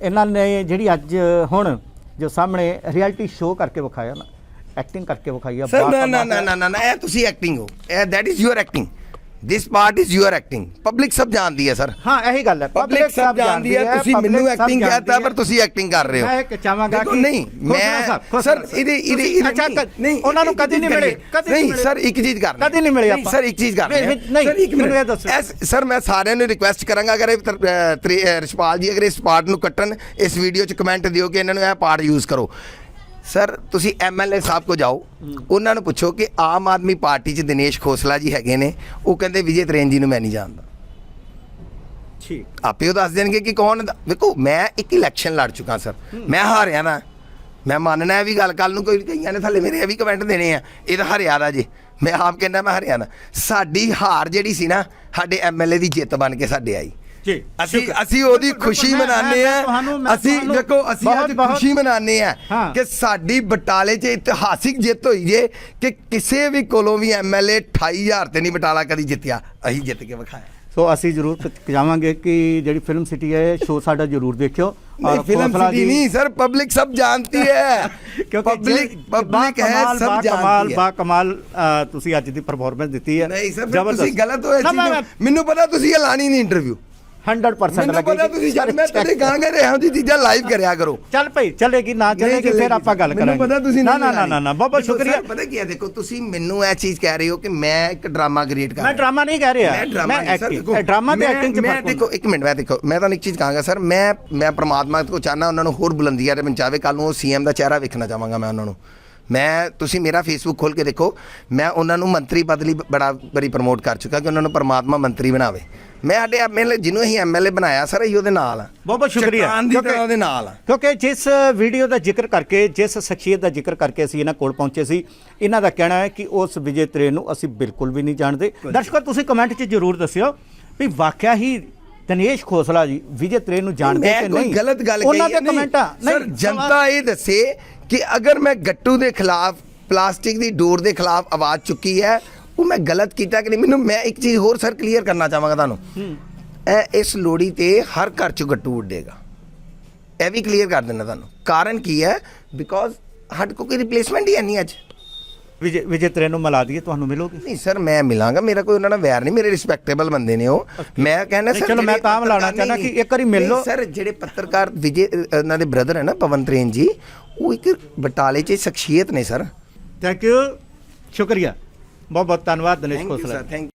ਇਹਨਾਂ ਨੇ ਜਿਹੜੀ ਅੱਜ ਹੁਣ ਜੋ ਸਾਹਮਣੇ ਰਿਐਲਿਟੀ ਸ਼ੋਅ ਕਰਕੇ ਵਿਖਾਇਆ ਨਾ ਐਕਟਿੰਗ ਕਰਕੇ ਵਿਖਾਈ ਆ ਸਰ ਨਾ ਨਾ ਨਾ ਨਾ ਇਹ ਤੁਸੀਂ ਐਕਟਿੰਗ ਹੋ। ਇਹ that is your acting this part is your acting public ਸਭ ਜਾਣਦੀ ਹੈ ਸਰ ਹਾਂ ਇਹੀ ਗੱਲ ਹੈ ਪਬਲਿਕ ਸਭ ਜਾਣਦੀ ਹੈ ਤੁਸੀਂ ਮੈਨੂੰ ਐਕਟਿੰਗ ਕਹਤਾ ਪਰ। ਤੁਸੀਂ ਐਕਟਿੰਗ ਕਰ ਰਹੇ ਹੋ ਮੈਂ ਇੱਕ ਚਾਹਾਂਗਾ ਕਿ ਨਹੀਂ ਮੈਂ ਸਰ। ਇਹਦੇ ਇਹਦੇ ਅੱਛਾ, ਨਹੀਂ, ਉਹਨਾਂ ਨੂੰ ਕਦੀ ਨਹੀਂ ਮਿਲੇ। ਕਦੀ ਨਹੀਂ। ਸਰ ਇੱਕ ਚੀਜ਼ ਕਰਨੀ ਕਦੀ ਨਹੀਂ ਮਿਲੇ ਆਪਾਂ। ਸਰ ਇੱਕ ਚੀਜ਼ ਕਰਨੀ ਨਹੀਂ, ਸਰ ਇੱਕ ਮਿੰਟ ਇਹ ਦੱਸੋ। ਸਰ ਮੈਂ ਸਾਰਿਆਂ ਨੂੰ ਰਿਕੁਐਸਟ ਕਰਾਂਗਾ ਅਗਰ ਇਹ ਰਿਸ਼ਪਾਲ ਜੀ ਅਗਰ ਇਸ ਪਾਰਟ ਨੂੰ ਕੱਟਣ ਇਸ ਵੀਡੀਓ 'ਚ ਕਮੈਂਟ ਦਿਓ ਕਿ ਇਹਨਾਂ ਨੂੰ ਇਹ ਪਾਰਟ ਯੂਜ਼ ਕਰੋ ਸਰ ਤੁਸੀਂ ਐਮਐਲਏ ਸਾਹਿਬ ਕੋ ਜਾਓ। ਉਹਨਾਂ ਨੂੰ ਪੁੱਛੋ ਕਿ ਆਮ ਆਦਮੀ ਪਾਰਟੀ 'ਚ ਦਿਨੇਸ਼ ਖੋਸਲਾ ਜੀ ਹੈਗੇ ਨੇ। ਉਹ ਕਹਿੰਦੇ ਵਿਜੇ ਤ੍ਰੇਨ ਜੀ ਨੂੰ ਮੈਂ ਨਹੀਂ ਜਾਣਦਾ। ਠੀਕ। ਆਪੇ ਉਹ ਦੱਸ ਦੇਣਗੇ ਕਿ ਕੌਣ ਵੇਖੋ ਮੈਂ ਇੱਕ ਇਲੈਕਸ਼ਨ ਲੜ ਚੁੱਕਾ ਸਰ। ਮੈਂ ਹਾਰਿਆ ਨਾ। ਮੈਂ ਮੰਨਣਾ ਇਹ ਵੀ ਗੱਲ ਕੱਲ ਨੂੰ ਕੋਈ ਕਈਆਂ ਨੇ ਥੱਲੇ ਮੇਰੇ ਇਹ ਵੀ ਕਮੈਂਟ ਦੇਣੇ ਆ। ਇਹ ਤਾਂ ਹਰਿਆ ਦਾ ਜੀ। ਮੈਂ ਆਪ ਕਹਿੰਦਾ ਮੈਂ ਹਰਿਆ ਨਾ। ਸਾਡੀ ਹਾਰ ਜਿਹੜੀ ਸੀ ਨਾ ਸਾਡੇ ਐਮਐਲਏ ਦੀ ਜਿੱਤ ਬਣ ਕੇ ਸਾਡੇ ਆਈ। ਅਸੀਂ ਅਸੀਂ ਉਹਦੀ ਖੁਸ਼ੀ ਮਨਾਉਂਦੇ ਆ ਅਸੀਂ ਦੇਖੋ ਅਸੀਂ ਅੱਜ ਖੁਸ਼ੀ ਮਨਾਉਂਦੇ ਆ ਕਿ ਸਾਡੀ ਬਟਾਲੇ 'ਚ ਇਤਿਹਾਸਿਕ ਜਿੱਤ ਹੋਈ ਜੇ ਕਿ ਕਿਸੇ ਵੀ ਕੋਲੋਂ ਵੀ ਐਮਐਲਏ 28000 ਤੇ ਨਹੀਂ ਬਟਾਲਾ ਕਦੀ ਜਿੱਤਿਆ। ਅਸੀਂ ਜਿੱਤ ਕੇ ਵਿਖਾਇਆ। ਸੋ ਅਸੀਂ ਜ਼ਰੂਰ ਜਾਵਾਂਗੇ ਕਿ ਜਿਹੜੀ ਫਿਲਮ ਸਿਟੀ ਹੈ ਸ਼ੋ ਸਾਡਾ ਜ਼ਰੂਰ ਦੇਖਿਓ। ਔਰ ਫਿਲਮ ਸਿਟੀ ਨਹੀਂ ਸਰ ਪਬਲਿਕ ਸਭ ਜਾਣਦੀ ਹੈ। ਕਿਉਂਕਿ ਪਬਲਿਕ ਪਬਲਿਕ ਹੈ ਸਭ ਜਾਣਦੀ ਹੈ। ਬਾ ਕਮਾਲ ਤੁਸੀਂ ਅੱਜ ਦੀ ਪਰਫਾਰਮੈਂਸ ਦਿੱਤੀ ਹੈ। ਨਹੀਂ ਸਰ ਤੁਸੀਂ ਗਲਤ ਹੋਏ ਮੈਨੂੰ ਪਤਾ ਤੁਸੀਂ ਐਲਾਨੀ ਨਹੀਂ ਇੰਟਰਵਿਊ 100% ਮੈਨੂੰ ਲੱਗੇਗੀ। ਪਤਾ ਤੁਸੀਂ ਜਦ ਮੈਂ ਤੇਰੇ ਕਹਾਂਗਾ ਇਹੋ ਜਿਹੀ ਚੀਜ਼ਾਂ ਲਾਈਵ ਕਰਿਆ ਕਰੋ। ਚੱਲ ਭਈ ਚੱਲੇਗੀ ਨਾ ਚੱਲੇਗੀ ਫਿਰ ਚੱਲੇਗੀ। ਆਪਾਂ ਗੱਲ ਮੈਨੂੰ ਕਰਾਂਗੇ। ਪਤਾ ਤੁਸੀਂ ਨਾ ਨਹੀਂ ਨਾ ਨਾ ਨਾ ਨਾ ਬਹੁਤ ਬਹੁਤ ਦੇਖੋ ਸ਼ੁਕਰੀਆ। ਸਰ, ਪਤਾ ਕੀ ਹੈ ਦੇਖੋ ਤੁਸੀਂ ਮੈਨੂੰ ਇਹ ਚੀਜ਼ ਕਹਿ ਰਹੇ ਹੋ ਕਿ ਮੈਂ ਇੱਕ ਡਰਾਮਾ ਕ੍ਰੀਏਟ ਕਰ ਮੈਂ ਡਰਾਮਾ ਨਹੀਂ ਕਹਿ ਰਿਹਾ। ਮੈਂ ਡਰਾਮਾ ਨਹੀਂ ਸਰ acting- ਇਹ ਡਰਾਮਾ ਤੇ ਐਕਟਿੰਗ ਚ ਮੈਂ ਫ਼ਰਕ ਦੇਖੋ ਇੱਕ ਮਿੰਟ ਮੈਂ ਦੇਖੋ ਮੈਂ ਤੁਹਾਨੂੰ ਇੱਕ ਚੀਜ਼ ਕਹਾਂਗਾ ਸਰ ਮੈਂ ਮੈਂ ਪ੍ਰਮਾਤਮਾ ਕੋ ਚਾਹਨਾ ਉਹਨਾਂ ਨੂੰ ਹੋਰ ਬੁਲੰਦੀਆਂ ਤੇ ਪਹੁੰਚਾਵੇ ਕੱਲ ਨੂੰ ਉਹ ਸੀਐਮ ਦਾ ਚਿਹਰਾ ਵੇਖਣਾ ਚਾਹਾਂਗਾ ਮੈਂ ਉਹਨਾਂ ਨੂੰ। ਮੈਂ ਤੁਸੀਂ ਮੇਰਾ ਫੇਸਬੁੱਕ ਖੋਲ ਕੇ ਦੇਖੋ ਮੈਂ ਉਹਨਾਂ ਨੂੰ ਮੰਤਰੀ ਪਦ ਲਈ ਬੜਾ ਬੜੀ ਪ੍ਰਮੋਟ ਕਰ ਚੁੱਕਾ ਕਿ ਉਹਨਾਂ ਨੂੰ ਪ੍ਰਮਾਤਮਾ ਮੰਤਰੀ ਬਣਾਵੇ। ਮੈਂ ਸਾਡੇ ਐਮਐਲਏ ਜਿਹਨੂੰ ਅਸੀਂ ਐਮਐਲਏ ਬਣਾਇਆ ਸਰ ਅਸੀਂ ਉਹਦੇ ਨਾਲ ਆ। ਬਹੁਤ ਬਹੁਤ ਸ਼ੁਕਰੀਆ। ਚਟਾਨ ਦੀ ਤਰ੍ਹਾਂ ਨਾਲ ਆ। ਕਿਉਂਕਿ ਜਿਸ ਵੀਡੀਓ ਦਾ ਜ਼ਿਕਰ ਕਰਕੇ ਜਿਸ ਸ਼ਖਸੀਅਤ ਦਾ ਜ਼ਿਕਰ ਕਰਕੇ ਅਸੀਂ ਇਹਨਾਂ ਕੋਲ ਪਹੁੰਚੇ ਸੀ ਇਹਨਾਂ ਦਾ ਕਹਿਣਾ ਹੈ ਕਿ ਉਸ ਵਿਜੇ ਤ੍ਰੇ ਨੂੰ ਅਸੀਂ ਬਿਲਕੁਲ ਵੀ ਨਹੀਂ ਜਾਣਦੇ। ਦਰਸ਼ਕੋ ਤੁਸੀਂ ਕਮੈਂਟ 'ਚ ਜ਼ਰੂਰ ਦੱਸਿਓ ਵੀ ਵਾਕਿਆ ਹੀ ਦਿਨੇਸ਼ ਖੋਸਲਾ ਜੀ ਵਿਜੇ ਤ੍ਰੇ ਨੂੰ ਜਾਣਦੇ ਕਿ ਨਹੀਂ? ਗਲਤ ਗੱਲ ਉਹਨਾਂ ਕਹੀ ਦੇ ਨਹੀਂ। ਕਮੈਂਟਾਂ ਸਰ ਜਨਤਾ ਇਹ ਦੱਸੇ ਕਿ ਅਗਰ ਮੈਂ ਗੱਟੂ ਦੇ ਖਿਲਾਫ ਪਲਾਸਟਿਕ ਦੀ ਡੋਰ ਦੇ ਖਿਲਾਫ ਆਵਾਜ਼ ਚੁੱਕੀ ਹੈ ਉਹ ਮੈਂ ਗਲਤ ਕੀਤਾ ਕਿ ਨਹੀਂ? ਮੈਨੂੰ ਮੈਂ ਇੱਕ ਚੀਜ਼ ਹੋਰ ਸਰ ਕਲੀਅਰ ਕਰਨਾ ਚਾਹਾਂਗਾ ਤੁਹਾਨੂੰ। ਇਹ ਇਸ ਲੋੜੀ ਤੇ ਹਰ ਘਰ ਚ ਗੱਟੂ ਉੱਡੇਗਾ। ਇਹ ਵੀ ਕਲੀਅਰ ਕਰ ਦਿੰਦਾ ਤੁਹਾਨੂੰ। ਕਾਰਨ ਕੀ ਹੈ? ਬਿਕੋਜ਼ ਕੋਲ ਕੋਈ ਰਿਪਲੇਸਮੈਂਟ ਹੀ ਨਹੀਂ ਅੱਜ। ਵਿਜੇ ਵਿਜੇ ਤ੍ਰੇ ਨੂੰ ਮਿਲਾ ਦਈਏ ਤੁਹਾਨੂੰ ਮਿਲੋਗੇ? ਨਹੀਂ ਸਰ ਮੈਂ ਮਿਲਾਂਗਾ। ਮੇਰਾ ਕੋਈ ਉਹਨਾਂ ਨਾਲ ਵੈਰ ਨਹੀਂ। ਮੇਰੇ ਰਿਸਪੈਕਟੇਬਲ ਬੰਦੇ ਨੇ ਉਹ। ਮੈਂ ਕਹਿੰਦਾ ਸਰ ਚਲੋ ਮੈਂ ਤਾਂ ਮਿਲਾਉਣਾ ਨਹੀਂ, ਕਿ ਇੱਕ ਵਾਰੀ ਮਿਲ ਲਓ। ਸਰ ਜਿਹੜੇ ਪੱਤਰਕਾਰ ਵਿਜੇ ਉਹਨਾਂ ਦੇ ਬ੍ਰਦਰ ਹੈ ਨਾ ਪਵਨ ਤ੍ਰੇਨ ਜੀ ਉਹ ਇੱਕ ਬਟਾਲੇ 'ਚ ਸ਼ਖਸੀਅਤ ਨੇ ਸਰ। ਥੈਂਕ ਯੂ ਸ਼ੁਕਰੀਆ। ਬਹੁਤ ਬਹੁਤ ਧੰਨਵਾਦ Dinesh thank you Khosla. Sir thank